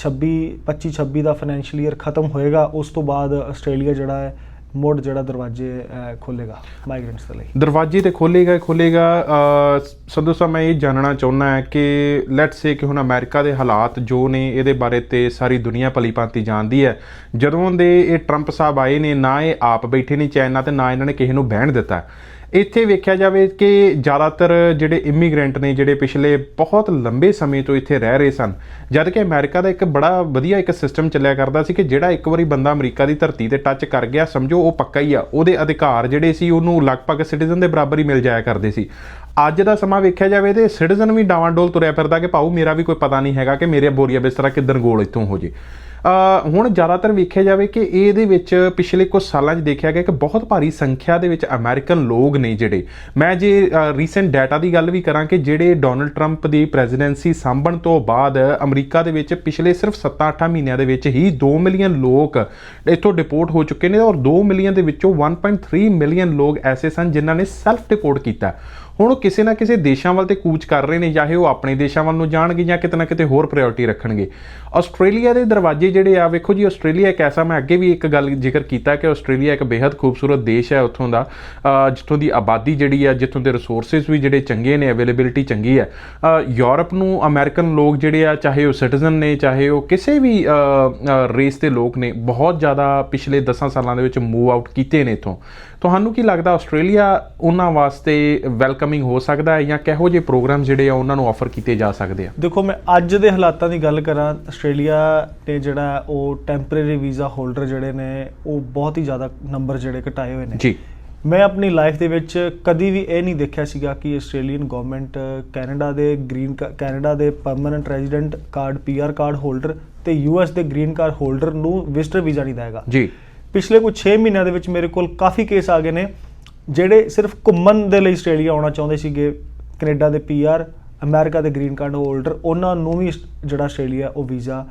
26 25 26 ਦਾ ਫਾਈਨੈਂਸ਼ੀਅਲ ਈਅਰ ਖਤਮ ਹੋਏਗਾ ਉਸ ਤੋਂ ਬਾਅਦ ਆਸਟ੍ਰੇਲੀਆ ਜਿਹੜਾ ਹੈ ਮੁੜ ਜਿਹੜਾ ਦਰਵਾਜ਼ੇ ਖੋਲੇਗਾ ਮਾਈਗ੍ਰੈਂਟਸ ਦੇ ਲਈ। ਦਰਵਾਜ਼ੇ ਤੇ ਖੋਲੇਗਾ ਹੀ ਖੋਲੇਗਾ ਅਹ, ਸੰਧੂ ਸਾਹਿਬ ਮੈਂ ਇਹ ਜਾਣਨਾ ਚਾਹੁੰਦਾ ਹੈ ਕਿ ਲੈਟਸ ਸੇ ਕਿ ਹੁਣ ਅਮਰੀਕਾ ਦੇ ਹਾਲਾਤ ਜੋ ਨੇ ਇਹਦੇ ਬਾਰੇ ਤੇ ਸਾਰੀ ਦੁਨੀਆ ਭਲੀ ਭਾਂਤੀ ਜਾਣਦੀ ਹੈ। ਜਦੋਂ ਦੇ ਇਹ ਟਰੰਪ ਸਾਹਿਬ ਆਏ ਨੇ ਨਾ ਇਹ ਆਪ ਬੈਠੇ ਨੇ ਚਾਈਨਾ ਤੇ ਨਾ ਇਹਨਾਂ ਨੇ ਕਿਸੇ ਨੂੰ ਬਹਿਣ ਦਿੱਤਾ। ਇੱਥੇ ਵੇਖਿਆ ਜਾਵੇ ਕਿ ਜ਼ਿਆਦਾਤਰ ਜਿਹੜੇ ਇਮੀਗ੍ਰੈਂਟ ਨੇ, ਜਿਹੜੇ ਪਿਛਲੇ ਬਹੁਤ ਲੰਬੇ ਸਮੇਂ ਤੋਂ ਇੱਥੇ ਰਹਿ ਰਹੇ ਸਨ, ਜਦ ਕਿ ਅਮਰੀਕਾ ਦਾ ਇੱਕ ਬੜਾ ਵਧੀਆ ਇੱਕ ਸਿਸਟਮ ਚੱਲਿਆ ਕਰਦਾ ਸੀ ਕਿ ਜਿਹੜਾ ਇੱਕ ਵਾਰੀ ਬੰਦਾ ਅਮਰੀਕਾ ਦੀ ਧਰਤੀ ਤੇ ਟੱਚ ਕਰ ਗਿਆ, ਸਮਝੋ ਉਹ ਪੱਕਾ ਹੀ ਆ, ਉਹਦੇ ਅਧਿਕਾਰ ਜਿਹੜੇ ਸੀ ਉਹਨੂੰ ਲਗਭਗ ਸਿਟੀਜ਼ਨ ਦੇ ਬਰਾਬਰ ਹੀ ਮਿਲ ਜਾਇਆ ਕਰਦੇ ਸੀ। ਅੱਜ ਦਾ ਸਮਾਂ ਵੇਖਿਆ ਜਾਵੇ ਤੇ ਸਿਟੀਜ਼ਨ ਵੀ ਡਾਵਾਂਡੋਲ ਤੁਰਿਆ ਫਿਰਦਾ ਕਿ ਭਾਊ ਮੇਰਾ ਵੀ ਕੋਈ ਪਤਾ ਨਹੀਂ ਹੈਗਾ ਕਿ ਮੇਰੇ ਬੋਰੀਆ ਬਿਸਤਰਾ ਕਿੱਧਰ ਗੋਲ ਇੱਥੋਂ ਹੋ ਜੇ। ਹੁਣ ਜ਼ਿਆਦਾਤਰ ਵੇਖਿਆ ਜਾਵੇ ਕਿ ਇਹਦੇ ਵਿੱਚ ਪਿਛਲੇ ਕੁਝ ਸਾਲਾਂ 'ਚ ਦੇਖਿਆ ਗਿਆ ਕਿ ਬਹੁਤ ਭਾਰੀ ਸੰਖਿਆ ਦੇ ਵਿੱਚ ਅਮਰੀਕਨ ਲੋਕ ਨੇ ਜਿਹੜੇ। ਮੈਂ ਜੇ ਰੀਸੈਂਟ ਡਾਟਾ ਦੀ ਗੱਲ ਵੀ ਕਰਾਂ ਕਿ ਜਿਹੜੇ ਡੋਨਲਡ ਟਰੰਪ ਦੀ ਪ੍ਰੈਜ਼ੀਡੈਂਸੀ ਸਾਂਭਣ ਤੋਂ ਬਾਅਦ ਅਮਰੀਕਾ ਦੇ ਵਿੱਚ ਪਿਛਲੇ ਸਿਰਫ 7-8 ਮਹੀਨਿਆਂ ਦੇ ਵਿੱਚ ਹੀ 2 ਮਿਲੀਅਨ ਲੋਕ ਇੱਥੋਂ ਡਿਪੋਰਟ ਹੋ ਚੁੱਕੇ ਨੇ ਔਰ 2 ਮਿਲੀਅਨ ਦੇ ਵਿੱਚੋਂ 1.3 ਮਿਲੀਅਨ ਲੋਕ ਐਸੇ ਸਨ ਜਿਨ੍ਹਾਂ ਨੇ ਸੈਲਫ ਡਿਪੋਰਟ ਕੀਤਾ। ਹੁਣ ਉਹ ਕਿਸੇ ਨਾ ਕਿਸੇ ਦੇਸ਼ਾਂ ਵੱਲ ਤੇ ਕੂਚ ਕਰ ਰਹੇ ਨੇ, ਚਾਹੇ ਉਹ ਆਪਣੇ ਦੇਸ਼ਾਂ ਵੱਲ ਨੂੰ ਜਾਣਗੇ ਜਾਂ ਕਿਤੇ ਨਾ ਕਿਤੇ ਹੋਰ ਪ੍ਰਾਇੋਰਟੀ ਰੱਖਣਗੇ। ਆਸਟ੍ਰੇਲੀਆ ਦੇ ਦਰਵਾਜ਼ੇ ਜਿਹੜੇ ਆ, ਵੇਖੋ ਜੀ, ਆਸਟ੍ਰੇਲੀਆ ਇੱਕ ਐਸਾ, ਮੈਂ ਅੱਗੇ ਵੀ ਇੱਕ ਗੱਲ ਜ਼ਿਕਰ ਕੀਤਾ ਕਿ ਆਸਟ੍ਰੇਲੀਆ ਇੱਕ ਬੇहद ਖੂਬਸੂਰਤ ਦੇਸ਼ ਹੈ ਉੱਥੋਂ ਦਾ ਜਿੱਥੋਂ ਦੀ ਆਬਾਦੀ ਜਿਹੜੀ ਆ, ਜਿੱਥੋਂ ਦੇ ਰਿਸੋਰਸਸ ਵੀ ਜਿਹੜੇ ਚੰਗੇ ਨੇ ਅਵੇਲੇਬਿਲਿਟੀ ਚੰਗੀ ਹੈ। ਯੂਰਪ ਨੂੰ ਅਮਰੀਕਨ ਲੋਕ ਜਿਹੜੇ ਆ, ਚਾਹੇ ਉਹ ਸਿਟੀਜ਼ਨ ਨੇ, ਚਾਹੇ ਉਹ ਕਿਸੇ ਵੀ ਰੇਸ ਦੇ ਲੋਕ ਨੇ, ਬਹੁਤ ਜ਼ਿਆਦਾ ਪਿਛਲੇ 10 ਸਾਲਾਂ ਦੇ ਵਿੱਚ ਮੂਵ ਆਊਟ ਕੀਤੇ ਨੇ ਇਥੋਂ। ਤੁਹਾਨੂੰ ਕੀ ਲੱਗਦਾ ਆਸਟ੍ਰੇਲੀਆ ਉਹਨਾਂ ਵਾਸਤੇ ਵੈਲਕਮਿੰਗ ਹੋ ਸਕਦਾ ਹੈ ਜਾਂ ਕਿਹੋ ਜਿਹੇ ਪ੍ਰੋਗਰਾਮ ਜਿਹੜੇ ਆ ਉਹਨਾਂ ਨੂੰ ਆਫਰ ਕੀਤੇ ਜਾ ਸਕਦੇ ਆ? ਦੇਖੋ ਮੈਂ ਅੱਜ ਦੇ ਹਾਲਾਤਾਂ ਦੀ ਗੱਲ ਕਰਾਂ ਆਸਟ੍ਰੇਲੀਆ ਤੇ ਜਿਹੜਾ ਉਹ ਟੈਂਪਰੇਰੀ ਵੀਜ਼ਾ ਹੋਲਡਰ ਜਿਹੜੇ ਨੇ ਉਹ ਬਹੁਤ ਹੀ ਜ਼ਿਆਦਾ ਨੰਬਰ ਜਿਹੜੇ ਘਟਾਏ ਹੋਏ ਨੇ। ਜੀ। ਮੈਂ ਆਪਣੀ ਲਾਈਫ ਦੇ ਵਿੱਚ ਕਦੀ ਵੀ ਇਹ ਨਹੀਂ ਦੇਖਿਆ ਸੀਗਾ ਕਿ ਆਸਟ੍ਰੇਲੀਅਨ ਗਵਰਨਮੈਂਟ ਕੈਨੇਡਾ ਦੇ ਗ੍ਰੀਨ ਕੈਨੇਡਾ ਦੇ permanent resident card PR card holder ਤੇ ਯੂਐਸ ਦੇ ਗ੍ਰੀਨ ਕਾਰਡ ਹੋਲਡਰ ਨੂੰ ਵਿਜ਼ਟਰ ਵੀਜ਼ਾ ਨਹੀਂ ਦੇਗਾ ਜੀ। ਪਿਛਲੇ ਕੁਝ 6 ਮਹੀਨਿਆਂ ਦੇ ਵਿੱਚ ਮੇਰੇ ਕੋਲ ਕਾਫੀ ਕੇਸ ਆ ਗਏ ਨੇ ਜਿਹੜੇ ਸਿਰਫ ਘੁੰਮਣ ਦੇ ਲਈ ਆਸਟ੍ਰੇਲੀਆ ਆਉਣਾ ਚਾਹੁੰਦੇ ਸੀਗੇ। ਕੈਨੇਡਾ ਦੇ ਪੀਆਰ ਅਮਰੀਕਾ ਦੇ ਗ੍ਰੀਨ ਕਾਰਡ ਹੋਲਡਰ ਉਹਨਾਂ ਨੂੰ ਵੀ ਜਿਹੜਾ ਆਸਟ੍ਰੇਲੀਆ ਉਹ ਵੀਜ਼ਾ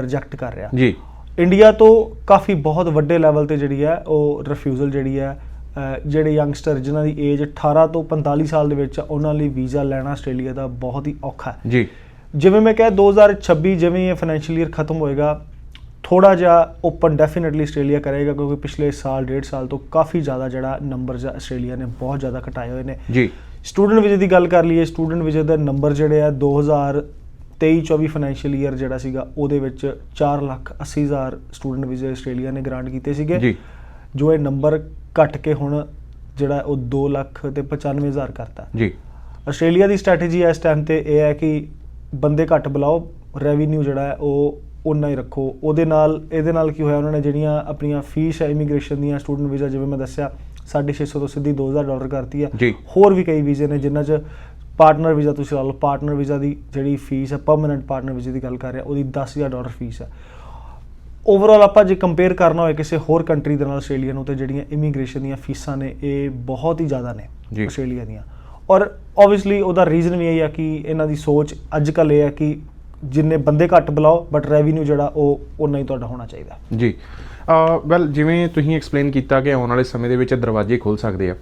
ਰਿਜੈਕਟ ਕਰ ਰਿਹਾ। ਜੀ। ਇੰਡੀਆ ਤੋਂ ਕਾਫੀ ਬਹੁਤ ਵੱਡੇ ਲੈਵਲ ਤੇ ਜਿਹੜੀ ਹੈ ਉਹ ਰਿਫਿਊਜ਼ਲ ਜਿਹੜੀ ਹੈ ਜਿਹੜੇ ਯੰਗਸਟਰ ਜਿਨ੍ਹਾਂ ਦੀ ਏਜ 18 ਤੋਂ 45 ਸਾਲ ਦੇ ਵਿੱਚ ਉਹਨਾਂ ਲਈ ਵੀਜ਼ਾ ਲੈਣਾ ਆਸਟ੍ਰੇਲੀਆ ਦਾ ਬਹੁਤ ਹੀ ਔਖਾ ਹੈ। ਜੀ। ਜਿਵੇਂ ਮੈਂ ਕਿਹਾ 2026 ਜਿਵੇਂ ਇਹ ਫਾਈਨੈਂਸ਼ੀਅਲ ਈਅਰ ਖਤਮ ਹੋਏਗਾ ਥੋੜਾ ਜਿਹਾ ਓਪਨ ਡੈਫੀਨਿਟਲੀ ਆਸਟ੍ਰੇਲੀਆ ਕਰੇਗਾ ਕਿਉਂਕਿ ਪਿਛਲੇ ਸਾਲ ਡੇਢ ਸਾਲ ਤੋਂ ਕਾਫੀ ਜ਼ਿਆਦਾ ਜਿਹੜਾ ਨੰਬਰਸ ਆਸਟ੍ਰੇਲੀਆ ਨੇ ਬਹੁਤ ਜ਼ਿਆਦਾ ਘਟਾਏ ਹੋਏ ਨੇ। ਜੀ। ਸਟੂਡੈਂਟ ਵੀਜ਼ੇ ਦੀ ਗੱਲ ਕਰ ਲਈਏ ਸਟੂਡੈਂਟ ਵੀਜ਼ੇ ਦਾ ਨੰਬਰ ਜਿਹੜੇ ਆ 2023-24 ਫਾਈਨੈਂਸ਼ੀਅਲ ਈਅਰ ਜਿਹੜਾ ਸੀਗਾ ਉਹਦੇ ਵਿੱਚ 4 ਲੱਖ 80 ਹਜ਼ਾਰ ਸਟੂਡੈਂਟ ਵੀਜ਼ੇ ਆਸਟ੍ਰੇਲੀਆ ਨੇ ਗ੍ਰਾਂਟ ਕੀਤੇ ਸੀਗੇ। ਜੀ। ਜੋ ਇਹ ਨੰਬਰ ਘਟ ਕੇ ਹੁਣ ਜਿਹੜਾ ਉਹ 2 ਲੱਖ ਤੇ 95 ਹਜ਼ਾਰ ਕਰਤਾ। ਜੀ। ਆਸਟ੍ਰੇਲੀਆ ਦੀ ਸਟ੍ਰੈਟਜੀ ਇਸ ਟਾਈਮ ਤੇ ਇਹ ਹੈ ਕਿ ਬੰਦੇ ਘੱਟ ਬੁਲਾਓ ਰੈਵਨਿਊ ਜਿਹੜਾ ਹੈ ਉਹ ਉਨਾ ਹੀ ਰੱਖੋ ਉਹਦੇ ਨਾਲ ਇਹਦੇ ਨਾਲ ਕੀ ਹੋਇਆ ਉਹਨਾਂ ਨੇ ਜਿਹੜੀਆਂ ਆਪਣੀਆਂ ਫੀਸ ਹੈ ਇਮੀਗ੍ਰੇਸ਼ਨ ਦੀਆਂ ਸਟੂਡੈਂਟ ਵੀਜ਼ਾ ਜਿਵੇਂ ਮੈਂ ਦੱਸਿਆ 650 ਤੋਂ ਸਿੱਧੀ 2000 ਡਾਲਰ ਕਰਤੀ ਜੀ। ਹੋਰ ਵੀ ਕਈ ਵੀਜ਼ੇ ਨੇ ਜਿਨ੍ਹਾਂ 'ਚ ਪਾਰਟਨਰ ਵੀਜ਼ਾ ਤੁਸੀਂ ਲਾ ਲਓ ਪਾਰਟਨਰ ਵੀਜ਼ਾ ਦੀ ਜਿਹੜੀ ਫੀਸ ਹੈ ਪਰਮਨੈਂਟ ਪਾਰਟਨਰ ਵੀਜ਼ੇ ਦੀ ਗੱਲ ਕਰ ਰਿਹਾ ਉਹਦੀ 10000 ਡਾਲਰ ਫੀਸ ਹੈ ਓਵਰਆਲ ਆਪਾਂ ਜੇ ਕੰਪੇਅਰ ਕਰਨਾ ਹੋਏ ਕਿਸੇ ਹੋਰ ਕੰਟਰੀ ਦੇ ਨਾਲ ਆਸਟ੍ਰੇਲੀਆ ਨੂੰ ਤੇ ਜਿਹੜੀਆਂ ਇਮੀਗ੍ਰੇਸ਼ਨ ਦੀਆਂ ਫੀਸਾਂ ਨੇ ਇਹ ਬਹੁਤ ਹੀ ਜ਼ਿਆਦਾ ਨੇ। ਆਸਟ੍ਰੇਲੀਆ ਦੀਆਂ ਔਰ ਆਬਵੀਅਸਲੀ ਉਹਦਾ ਰੀਜ਼ਨ ਵੀ ਇਹ ਹੈ ਕਿ ਇਹਨਾਂ ਦੀ ਸੋਚ ਅੱਜ ਕੱਲ੍ਹ ਇਹ ਹੈ ਕਿ ਜਿੰਨੇ ਬੰਦੇ ਘੱਟ ਬੁਲਾਓ ਬਟ ਰੈਵਨਿਊ ਜਿਹੜਾ ਉਹ ਉਨਾ ਹੀ ਤੁਹਾਡਾ ਹੋਣਾ ਚਾਹੀਦਾ। ਜੀ। ਵੈਲ ਜਿਵੇਂ ਤੁਸੀਂ ਐਕਸਪਲੇਨ ਕੀਤਾ ਕਿ ਆਉਣ ਵਾਲੇ ਸਮੇਂ ਦੇ ਵਿੱਚ ਦਰਵਾਜ਼ੇ ਖੁੱਲ ਸਕਦੇ ਆ।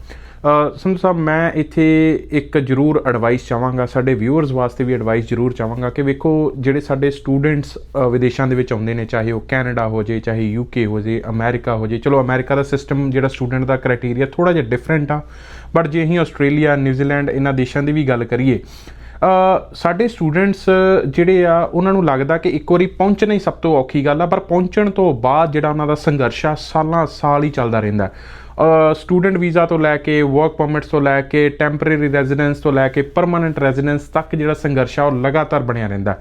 ਸੰਧੂ ਸਾਹਿਬ, ਮੈਂ ਇੱਥੇ ਇੱਕ ਜ਼ਰੂਰ ਐਡਵਾਈਸ ਚਾਹਾਂਗਾ, ਸਾਡੇ ਵਿਊਅਰਸ ਵਾਸਤੇ ਵੀ ਐਡਵਾਈਸ ਜ਼ਰੂਰ ਚਾਹਾਂਗਾ ਕਿ ਵੇਖੋ, ਜਿਹੜੇ ਸਾਡੇ ਸਟੂਡੈਂਟਸ ਵਿਦੇਸ਼ਾਂ ਦੇ ਵਿੱਚ ਆਉਂਦੇ ਨੇ, ਚਾਹੇ ਉਹ ਕੈਨੇਡਾ ਹੋ ਜੇ, ਚਾਹੇ ਯੂਕੇ ਹੋ ਜੇ, ਅਮਰੀਕਾ ਹੋ ਜੇ, ਚਲੋ ਅਮਰੀਕਾ ਦਾ ਸਿਸਟਮ ਜਿਹੜਾ ਸਟੂਡੈਂਟ ਦਾ ਕ੍ਰਾਈਟੇਰੀਆ ਥੋੜਾ ਜਿਹਾ ਡਿਫਰੈਂਟ ਆ ਬਟ ਜੇ ਅਸੀਂ ਆਸਟ੍ਰੇਲੀਆ ਨਿਊਜ਼ੀਲੈਂਡ ਇਹਨਾਂ ਦੇਸ਼ਾਂ ਦੀ ਵੀ ਗੱਲ ਕਰੀਏ ਸਾਡੇ ਸਟੂਡੈਂਟਸ ਜਿਹੜੇ ਆ, ਉਹਨਾਂ ਨੂੰ ਲੱਗਦਾ ਕਿ ਇੱਕ ਵਾਰੀ ਪਹੁੰਚਣਾ ਹੀ ਸਭ ਤੋਂ ਔਖੀ ਗੱਲ ਆ, ਪਰ ਪਹੁੰਚਣ ਤੋਂ ਬਾਅਦ ਜਿਹੜਾ ਉਹਨਾਂ ਦਾ ਸੰਘਰਸ਼ ਆ, ਸਾਲਾਂ ਸਾਲ ਹੀ ਚੱਲਦਾ ਰਹਿੰਦਾ ਸਟੂਡੈਂਟ ਵੀਜ਼ਾ ਤੋਂ ਲੈ ਕੇ ਵਰਕ ਪਰਮਿਟਸ ਤੋਂ ਲੈ ਕੇ ਟੈਂਪਰੇਰੀ ਰੈਜ਼ੀਡੈਂਸ ਤੋਂ ਲੈ ਕੇ ਪਰਮਨੈਂਟ ਰੈਜ਼ੀਡੈਂਸ ਤੱਕ ਜਿਹੜਾ ਸੰਘਰਸ਼ ਆ, ਉਹ ਲਗਾਤਾਰ ਬਣਿਆ ਰਹਿੰਦਾ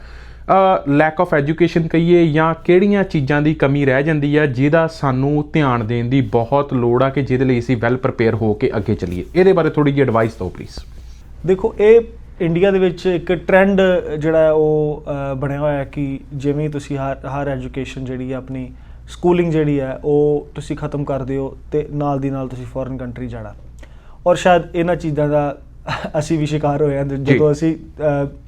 ਲੈਕ ਆਫ ਐਜੂਕੇਸ਼ਨ ਕਹੀਏ ਜਾਂ ਕਿਹੜੀਆਂ ਚੀਜ਼ਾਂ ਦੀ ਕਮੀ ਰਹਿ ਜਾਂਦੀ ਹੈ, ਜਿਹਦਾ ਸਾਨੂੰ ਧਿਆਨ ਦੇਣ ਦੀ ਬਹੁਤ ਲੋੜ ਆ ਕਿ ਜਿਹਦੇ ਲਈ ਅਸੀਂ ਵੈਲ ਪ੍ਰਪੇਅਰ ਹੋ ਕੇ ਅੱਗੇ ਚੱਲੀਏ। ਇਹਦੇ ਬਾਰੇ ਥੋੜੀ ਜਿਹੀ ਐਡਵਾਈਸ ਦਿਓ ਪਲੀਜ਼ ਦੇਖੋ, ਇਹ ਇੰਡੀਆ ਦੇ ਵਿੱਚ ਇੱਕ ਟ੍ਰੈਂਡ ਜਿਹੜਾ ਉਹ ਬਣਿਆ ਹੋਇਆ ਹੈ ਕਿ ਜਿਵੇਂ ਤੁਸੀਂ ਹਰ ਹਰ ਐਜੂਕੇਸ਼ਨ ਜਿਹੜੀ ਹੈ ਆਪਣੀ ਸਕੂਲਿੰਗ ਜਿਹੜੀ ਹੈ ਉਹ ਤੁਸੀਂ ਖਤਮ ਕਰਦੇ ਹੋ ਤੇ ਨਾਲ ਦੀ ਨਾਲ ਤੁਸੀਂ ਫੋਰਨ ਕੰਟਰੀ ਜਾਣਾ। ਔਰ ਸ਼ਾਇਦ ਇਹਨਾਂ ਚੀਜ਼ਾਂ ਦਾ ਅਸੀਂ ਵੀ ਸ਼ਿਕਾਰ ਹੋਏ ਹਾਂ ਜਦੋਂ ਅਸੀਂ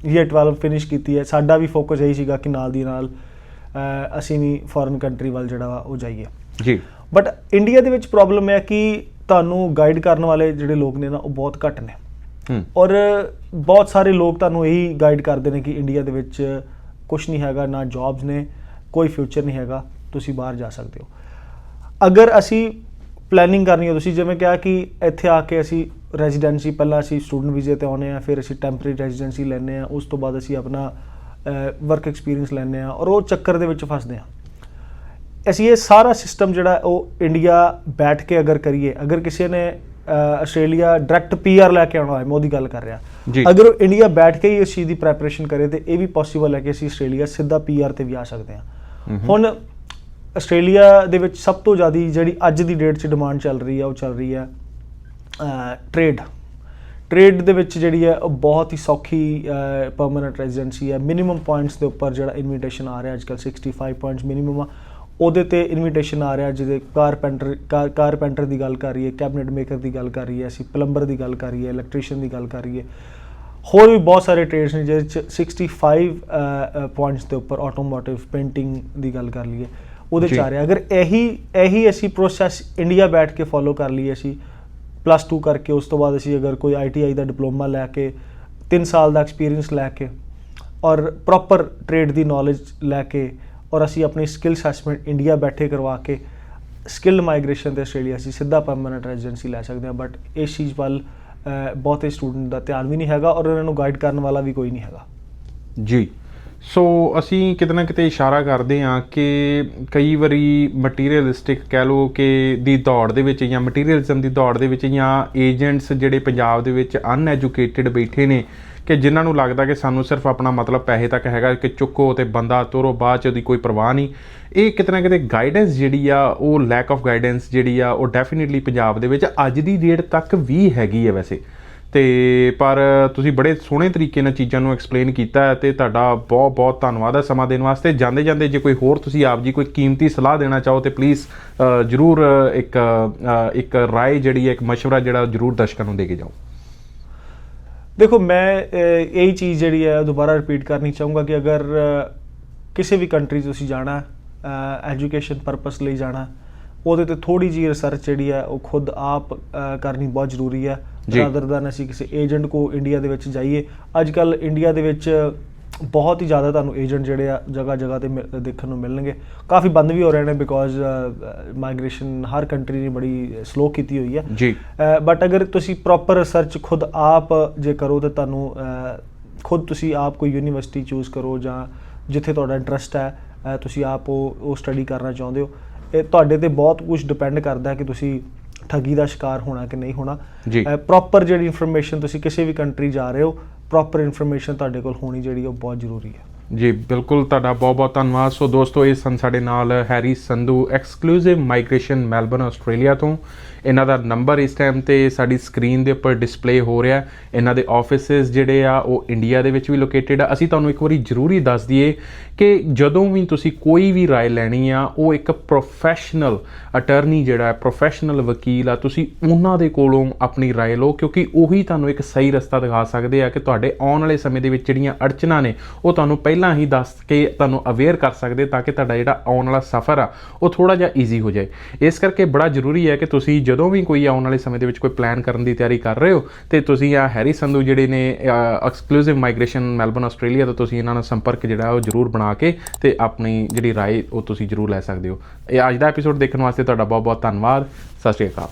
ਈਅਰ 12 ਫਿਨਿਸ਼ ਕੀਤੀ ਹੈ ਸਾਡਾ ਵੀ ਫੋਕਸ ਇਹੀ ਸੀਗਾ ਕਿ ਨਾਲ ਦੀ ਨਾਲ ਅਸੀਂ ਵੀ ਫੋਰਨ ਕੰਟਰੀ ਵੱਲ ਜਿਹੜਾ ਵਾ ਉਹ ਜਾਈਏ। ਜੀ। ਬਟ ਇੰਡੀਆ ਦੇ ਵਿੱਚ ਪ੍ਰੋਬਲਮ ਹੈ ਕਿ ਤੁਹਾਨੂੰ ਗਾਈਡ ਕਰਨ ਵਾਲੇ ਜਿਹੜੇ ਲੋਕ ਨੇ ਨਾ ਉਹ ਬਹੁਤ ਘੱਟ ਨੇ। ਔਰ ਬਹੁਤ ਸਾਰੇ ਲੋਕ ਤੁਹਾਨੂੰ ਇਹੀ ਗਾਈਡ ਕਰਦੇ ਨੇ ਕਿ ਇੰਡੀਆ ਦੇ ਵਿੱਚ ਕੁਝ ਨਹੀਂ ਹੈਗਾ, ਨਾ ਜੌਬਸ ਨੇ, ਕੋਈ ਫਿਊਚਰ ਨਹੀਂ ਹੈਗਾ, ਤੁਸੀਂ ਬਾਹਰ ਜਾ ਸਕਦੇ ਹੋ। ਅਗਰ ਅਸੀਂ ਪਲੈਨਿੰਗ ਕਰਨੀ ਹੋ ਤੁਸੀਂ ਜਿਵੇਂ ਕਿਹਾ ਕਿ ਇੱਥੇ ਆ ਕੇ ਅਸੀਂ ਰੈਜ਼ੀਡੈਂਸੀ ਪਹਿਲਾਂ ਅਸੀਂ ਸਟੂਡੈਂਟ ਵੀਜ਼ੇ ਤੇ ਆਉਨੇ ਆ ਫਿਰ ਅਸੀਂ ਟੈਂਪਰੇਰੀ ਰੈਜ਼ੀਡੈਂਸੀ ਲੈਂਦੇ ਆ ਉਸ ਤੋਂ ਬਾਅਦ ਅਸੀਂ ਆਪਣਾ ਵਰਕ ਐਕਸਪੀਰੀਅੰਸ ਲੈਂਦੇ ਆ ਔਰ ਉਹ ਚੱਕਰ ਦੇ ਵਿੱਚ ਫਸਦੇ ਆ ਅਸੀਂ ਇਹ ਸਾਰਾ ਸਿਸਟਮ ਜਿਹੜਾ ਉਹ ਇੰਡੀਆ ਬੈਠ ਕੇ ਅਗਰ ਕਰੀਏ, ਅਗਰ ਕਿਸੇ ਨੇ ਆਸਟ੍ਰੇਲੀਆ ਡਾਇਰੈਕਟ ਪੀਆਰ ਲੈ ਕੇ ਆਉਣਾ ਹੋਏ ਮੈਂ ਉਹਦੀ ਗੱਲ ਕਰ ਰਿਹਾ। ਅਗਰ ਉਹ ਇੰਡੀਆ ਬੈਠ ਕੇ ਹੀ ਇਸ ਚੀਜ਼ ਦੀ ਪ੍ਰੈਪਰੇਸ਼ਨ ਕਰੇ ਤੇ ਇਹ ਵੀ ਪੋਸੀਬਲ ਹੈ ਕਿ ਅਸੀਂ ਆਸਟ੍ਰੇਲੀਆ ਸਿੱਧਾ ਪੀਆਰ ਤੇ ਵੀ ਆ ਸਕਦੇ ਹਾਂ। ਹੁਣ ਆਸਟ੍ਰੇਲੀਆ ਦੇ ਵਿੱਚ ਸਭ ਤੋਂ ਜ਼ਿਆਦਾ ਜਿਹੜੀ ਅੱਜ ਦੀ ਡੇਟ 'ਚ ਡਿਮਾਂਡ ਚੱਲ ਰਹੀ ਹੈ ਉਹ ਚੱਲ ਰਹੀ ਹੈ ਟ੍ਰੇਡ ਟ੍ਰੇਡ ਦੇ ਵਿੱਚ ਜਿਹੜੀ ਹੈ ਉਹ ਬਹੁਤ ਹੀ ਸੌਖੀ ਪਰਮਨੈਂਟ ਰੈਜ਼ੀਡੈਂਸੀ ਹੈ। ਮਿਨੀਮਮ ਪੁਆਇੰਟਸ ਦੇ ਉੱਪਰ ਜਿਹੜਾ ਇਨਵੀਟੇਸ਼ਨ ਆ ਰਿਹਾ ਅੱਜਕੱਲ 65 ਪੁਆਇੰਟਸ ਮਿਨੀਮਮ ਆ। ਉਹਦੇ ਤੇ ਇਨਵੀਟੇਸ਼ਨ ਆ ਰਿਹਾ ਜਿਹਦੇ ਕਾਰਪੈਂਟਰ ਕਾਰਪੈਂਟਰ ਦੀ ਗੱਲ ਕਰ ਰਹੀ ਹੈ ਕੈਬਨਿਟ ਮੇਕਰ ਦੀ ਗੱਲ ਕਰ ਰਹੀ ਹੈ ਅਸੀਂ ਪਲੰਬਰ ਦੀ ਗੱਲ ਕਰ ਰਹੀ ਹੈ ਇਲੈਕਟ੍ਰੀਸ਼ੀਅਨ ਦੀ ਗੱਲ ਕਰ ਰਹੀ ਹੈ ਹੋਰ ਵੀ ਬਹੁਤ ਸਾਰੇ ਟ੍ਰੇਡਸ ਨੇ ਜਿਹਦੇ ਚ 65 ਪੁਆਇੰਟਸ ਦੇ ਉੱਪਰ ਆਟੋਮੋਟਿਵ ਪੇਂਟਿੰਗ ਦੀ ਗੱਲ ਕਰ ਲਈਏ। ਉਹਦੇ ਚ। ਆ ਰਿਹਾ। ਅਗਰ ਇਹੀ ਇਹੀ ਅਸੀਂ ਪ੍ਰੋਸੈਸ ਇੰਡੀਆ ਬੈਠ ਕੇ ਫੋਲੋ ਕਰ ਲਈਏ ਅਸੀਂ ਪਲੱਸ 2 ਕਰਕੇ ਉਸ ਤੋਂ ਬਾਅਦ ਅਸੀਂ ਅਗਰ ਕੋਈ ਆਈਟੀਆਈ ਦਾ ਡਿਪਲੋਮਾ ਲੈ ਕੇ 3 ਸਾਲ ਦਾ ਐਕਸਪੀਰੀਅੰਸ ਲੈ ਕੇ ਔਰ ਪ੍ਰੋਪਰ ਟ੍ਰੇਡ ਦੀ ਨੌਲੇਜ ਲੈ ਕੇ ਔਰ ਅਸੀਂ ਆਪਣੀ ਸਕਿੱਲ ਅਸੈਸਮੈਂਟ ਇੰਡੀਆ ਬੈਠੇ ਕਰਵਾ ਕੇ ਸਕਿੱਲ ਮਾਈਗ੍ਰੇਸ਼ਨ ਤੇ ਆਸਟ੍ਰੇਲੀਆ ਅਸੀਂ ਸਿੱਧਾ ਪਰਮਨੈਂਟ ਰੈਜ਼ੀਡੈਂਸੀ ਲੈ ਸਕਦੇ ਹਾਂ ਬਟ ਇਸ ਚੀਜ਼ ਵੱਲ ਬਹੁਤੇ ਸਟੂਡੈਂਟ ਦਾ ਧਿਆਨ ਵੀ ਨਹੀਂ ਹੈਗਾ ਔਰ ਉਹਨਾਂ ਨੂੰ ਗਾਈਡ ਕਰਨ ਵਾਲਾ ਵੀ ਕੋਈ ਨਹੀਂ ਹੈਗਾ। ਜੀ। ਸੋ ਅਸੀਂ ਕਿਤੇ ਨਾ ਕਿਤੇ ਇਸ਼ਾਰਾ ਕਰਦੇ ਹਾਂ ਕਿ ਕਈ ਵਾਰੀ ਮਟੀਰੀਅਲਿਸਟਿਕ ਕਹਿ ਲਓ ਕਿ ਦੀ ਦੌੜ ਦੇ ਵਿੱਚ ਜਾਂ ਮਟੀਰੀਅਲਿਜ਼ਮ ਦੀ ਦੌੜ ਦੇ ਵਿੱਚ ਜਾਂ ਏਜੰਟਸ ਜਿਹੜੇ ਪੰਜਾਬ ਦੇ ਵਿੱਚ ਅਨਐਜੂਕੇਟਿਡ ਬੈਠੇ ਨੇ ਕਿ ਜਿਨ੍ਹਾਂ ਨੂੰ ਲੱਗਦਾ ਕਿ ਸਾਨੂੰ ਸਿਰਫ ਆਪਣਾ ਮਤਲਬ ਪੈਸੇ ਤੱਕ ਹੈਗਾ ਕਿ ਚੁੱਕੋ ਤੇ ਬੰਦਾ ਤੋਰੋ ਬਾਅਦ ਚ ਉਹਦੀ ਕੋਈ ਪਰਵਾਹ ਨਹੀਂ ਇਹ ਕਿਤੇ ਨਾ ਕਿਤੇ ਗਾਈਡੈਂਸ ਜਿਹੜੀ ਆ ਉਹ ਲੈਕ ਆਫ ਗਾਈਡੈਂਸ ਜਿਹੜੀ ਆ ਉਹ ਡੈਫੀਨਿਟਲੀ ਪੰਜਾਬ ਦੇ ਵਿੱਚ ਅੱਜ ਦੀ ਡੇਟ ਤੱਕ ਵੀ ਹੈਗੀ ਹੈ ਵੈਸੇ ਤੇ ਪਰ ਤੁਸੀਂ ਬੜੇ ਸੋਹਣੇ ਤਰੀਕੇ ਨਾਲ ਚੀਜ਼ਾਂ ਨੂੰ ਐਕਸਪਲੇਨ ਕੀਤਾ ਹੈ ਤੇ ਤੁਹਾਡਾ ਬਹੁਤ ਬਹੁਤ ਧੰਨਵਾਦ ਹੈ ਸਮਾਂ ਦੇਣ ਵਾਸਤੇ ਜਾਂਦੇ ਜਾਂਦੇ ਜੇ ਕੋਈ ਹੋਰ ਤੁਸੀਂ ਆਪ ਜੀ ਕੋਈ ਕੀਮਤੀ ਸਲਾਹ ਦੇਣਾ ਚਾਹੋ ਤੇ ਪਲੀਜ਼ ਜਰੂਰ ਇੱਕ ਅ, ਇੱਕ ਰਾਏ ਜਿਹੜੀ ਹੈ ਇੱਕ مشورہ ਜਿਹੜਾ ਜਰੂਰ ਦਰਸ਼ਕਾਂ ਨੂੰ ਦੇ ਕੇ ਜਾਓ ਦੇਖੋ ਮੈਂ ਇਹੀ ਚੀਜ਼ ਜਿਹੜੀ ਹੈ ਦੁਬਾਰਾ ਰਿਪੀਟ ਕਰਨੀ ਚਾਹੂੰਗਾ ਕਿ ਅਗਰ ਕਿਸੇ ਵੀ ਕੰਟਰੀ 'ਚ ਤੁਸੀਂ ਜਾਣਾ ਐਜੂਕੇਸ਼ਨ ਪਰਪਸ ਲਈ ਜਾਣਾ ਉਹਦੇ ਤੇ ਥੋੜੀ ਜਿਹੀ ਰਿਸਰਚ ਜਿਹੜੀ ਹੈ ਉਹ ਖੁਦ ਆਪ ਕਰਨੀ ਬਹੁਤ ਜ਼ਰੂਰੀ ਹੈ ਜੀ। ਰਾਦਰ ਦਨ ਅਸੀਂ ਕਿਸੇ ਏਜੰਟ ਕੋ ਇੰਡੀਆ ਦੇ ਵਿੱਚ ਜਾਈਏ ਅੱਜ ਕੱਲ ਇੰਡੀਆ ਦੇ ਵਿੱਚ ਬਹੁਤ ਹੀ ਜ਼ਿਆਦਾ ਤੁਹਾਨੂੰ ਏਜੰਟ ਜਿਹੜੇ ਆ ਜਗ੍ਹਾ ਜਗ੍ਹਾ ਤੇ ਮਿਲ- ਦੇਖਣ ਨੂੰ ਮਿਲਣਗੇ। ਕਾਫੀ ਬੰਦ ਵੀ ਹੋ ਰਹੇ ਨੇ ਬਿਕੋਜ਼ ਮਾਈਗ੍ਰੇਸ਼ਨ ਹਰ ਕੰਟਰੀ ਨੇ ਬੜੀ ਸਲੋ ਕੀਤੀ ਹੋਈ ਹੈ ਜੀ। ਬਟ ਅਗਰ ਤੁਸੀਂ ਪ੍ਰੋਪਰ ਰਿਸਰਚ ਖੁਦ ਆਪ ਜੇ ਕਰੋ ਤਾਂ ਤੁਹਾਨੂੰ ਅਹ, ਖੁਦ ਤੁਸੀਂ ਆਪ ਕੋਈ ਯੂਨੀਵਰਸਿਟੀ ਚੂਜ਼ ਕਰੋ ਜਾਂ ਜਿੱਥੇ ਤੁਹਾਡਾ ਇੰਟਰਸਟ ਹੈ ਅਹ, ਤੁਸੀਂ ਆਪ ਉਹ ਉਹ ਸਟੱਡੀ ਕਰਨਾ ਚਾਹੁੰਦੇ ਹੋ ਇਹ ਤੁਹਾਡੇ ਤੇ ਬਹੁਤ ਕੁਝ ਡਿਪੈਂਡ ਕਰਦਾ ਹੈ ਕਿ ਤੁਸੀਂ ਠੱਗੀ ਦਾ ਸ਼ਿਕਾਰ ਹੋਣਾ ਕਿ ਨਹੀਂ ਹੋਣਾ। ਜੀ। ਪ੍ਰੋਪਰ ਜਿਹੜੀ ਇਨਫੋਰਮੇਸ਼ਨ ਤੁਸੀਂ ਕਿਸੇ ਵੀ ਕੰਟਰੀ ਜਾ ਰਹੇ ਹੋ ਪ੍ਰੋਪਰ ਇਨਫੋਰਮੇਸ਼ਨ ਤੁਹਾਡੇ ਕੋਲ ਹੋਣੀ ਜਿਹੜੀ ਉਹ ਬਹੁਤ ਜ਼ਰੂਰੀ ਹੈ। ਜੀ, ਬਿਲਕੁਲ ਤੁਹਾਡਾ ਬਹੁਤ ਬਹੁਤ ਧੰਨਵਾਦ। ਸੋ ਦੋਸਤੋ, ਇਹ ਸਨ ਸਾਡੇ ਨਾਲ Harry Sandhu exclusive migration Melbourne Australia ਤੋਂ। ਇਹਨਾਂ ਦਾ ਨੰਬਰ ਇਸ ਟਾਈਮ ਤੇ ਸਾਡੀ ਸਕਰੀਨ ਦੇ ਉੱਪਰ ਡਿਸਪਲੇ ਹੋ ਰਿਹਾ ਇਹਨਾਂ ਦੇ ਆਫਿਸਿਸ ਜਿਹੜੇ ਆ ਉਹ ਇੰਡੀਆ ਦੇ ਵਿੱਚ ਵੀ ਲੋਕੇਟਡ ਆ ਅਸੀਂ ਤੁਹਾਨੂੰ ਇੱਕ ਵਾਰੀ ਜ਼ਰੂਰੀ ਦੱਸ ਦਈਏ ਕਿ ਜਦੋਂ ਵੀ ਤੁਸੀਂ ਕੋਈ ਵੀ رائے ਲੈਣੀ ਆ ਉਹ ਇੱਕ ਪ੍ਰੋਫੈਸ਼ਨਲ ਅਟਰਨੀ ਜਿਹੜਾ ਹੈ ਪ੍ਰੋਫੈਸ਼ਨਲ ਵਕੀਲ ਆ ਤੁਸੀਂ ਉਹਨਾਂ ਦੇ ਕੋਲੋਂ ਆਪਣੀ رائے ਲਓ ਕਿਉਂਕਿ ਉਹੀ ਤੁਹਾਨੂੰ ਇੱਕ ਸਹੀ ਰਸਤਾ ਦਿਖਾ ਸਕਦੇ ਆ ਕਿ ਤੁਹਾਡੇ ਆਉਣ ਵਾਲੇ ਸਮੇਂ ਦੇ ਵਿੱਚ ਜਿਹੜੀਆਂ ਅੜਚਨਾਂ ਨੇ ਉਹ ਤੁਹਾਨੂੰ ਪਹਿਲਾਂ ਹੀ ਦੱਸ ਕੇ ਤੁਹਾਨੂੰ ਅਵੇਅਰ ਕਰ ਸਕਦੇ ਤਾਂ ਕਿ ਤੁਹਾਡਾ ਜਿਹੜਾ ਆਉਣ ਵਾਲਾ ਸਫ਼ਰ ਆ ਉਹ ਥੋੜਾ ਜਿਹਾ ਈਜ਼ੀ ਹੋ ਜਾਏ ਇਸ ਕਰਕੇ ਬੜਾ ਜ਼ਰੂਰੀ ਹੈ ਕਿ ਤੁਸੀਂ ਜਦੋਂ ਵੀ ਕੋਈ ਆਉਣ ਵਾਲੇ ਸਮੇਂ ਦੇ ਵਿੱਚ ਕੋਈ ਪਲਾਨ ਕਰਨ ਦੀ ਤਿਆਰੀ ਕਰ ਰਹੇ ਹੋ, ਤੇ ਤੁਸੀਂ ਆ ਹੈਰੀ ਸੰਧੂ ਜਿਹੜੇ ਨੇ ਐਕਸਕਲੂਸਿਵ ਮਾਈਗ੍ਰੇਸ਼ਨ ਮੈਲਬਨ ਆਸਟ੍ਰੇਲੀਆ ਤੋਂ ਤੁਸੀਂ ਇਹਨਾਂ ਨਾਲ ਸੰਪਰਕ ਜਿਹੜਾ ਉਹ ਜ਼ਰੂਰ ਬਣਾ ਕੇ ਤੇ ਆਪਣੀ ਜਿਹੜੀ ਰਾਏ ਉਹ ਤੁਸੀਂ ਜ਼ਰੂਰ ਲੈ ਸਕਦੇ ਹੋ। ਇਹ ਅੱਜ ਦਾ ਐਪੀਸੋਡ ਦੇਖਣ ਵਾਸਤੇ ਤੁਹਾਡਾ ਬਹੁਤ ਬਹੁਤ ਧੰਨਵਾਦ। ਸਤਿ ਸ਼੍ਰੀ ਅਕਾਲ।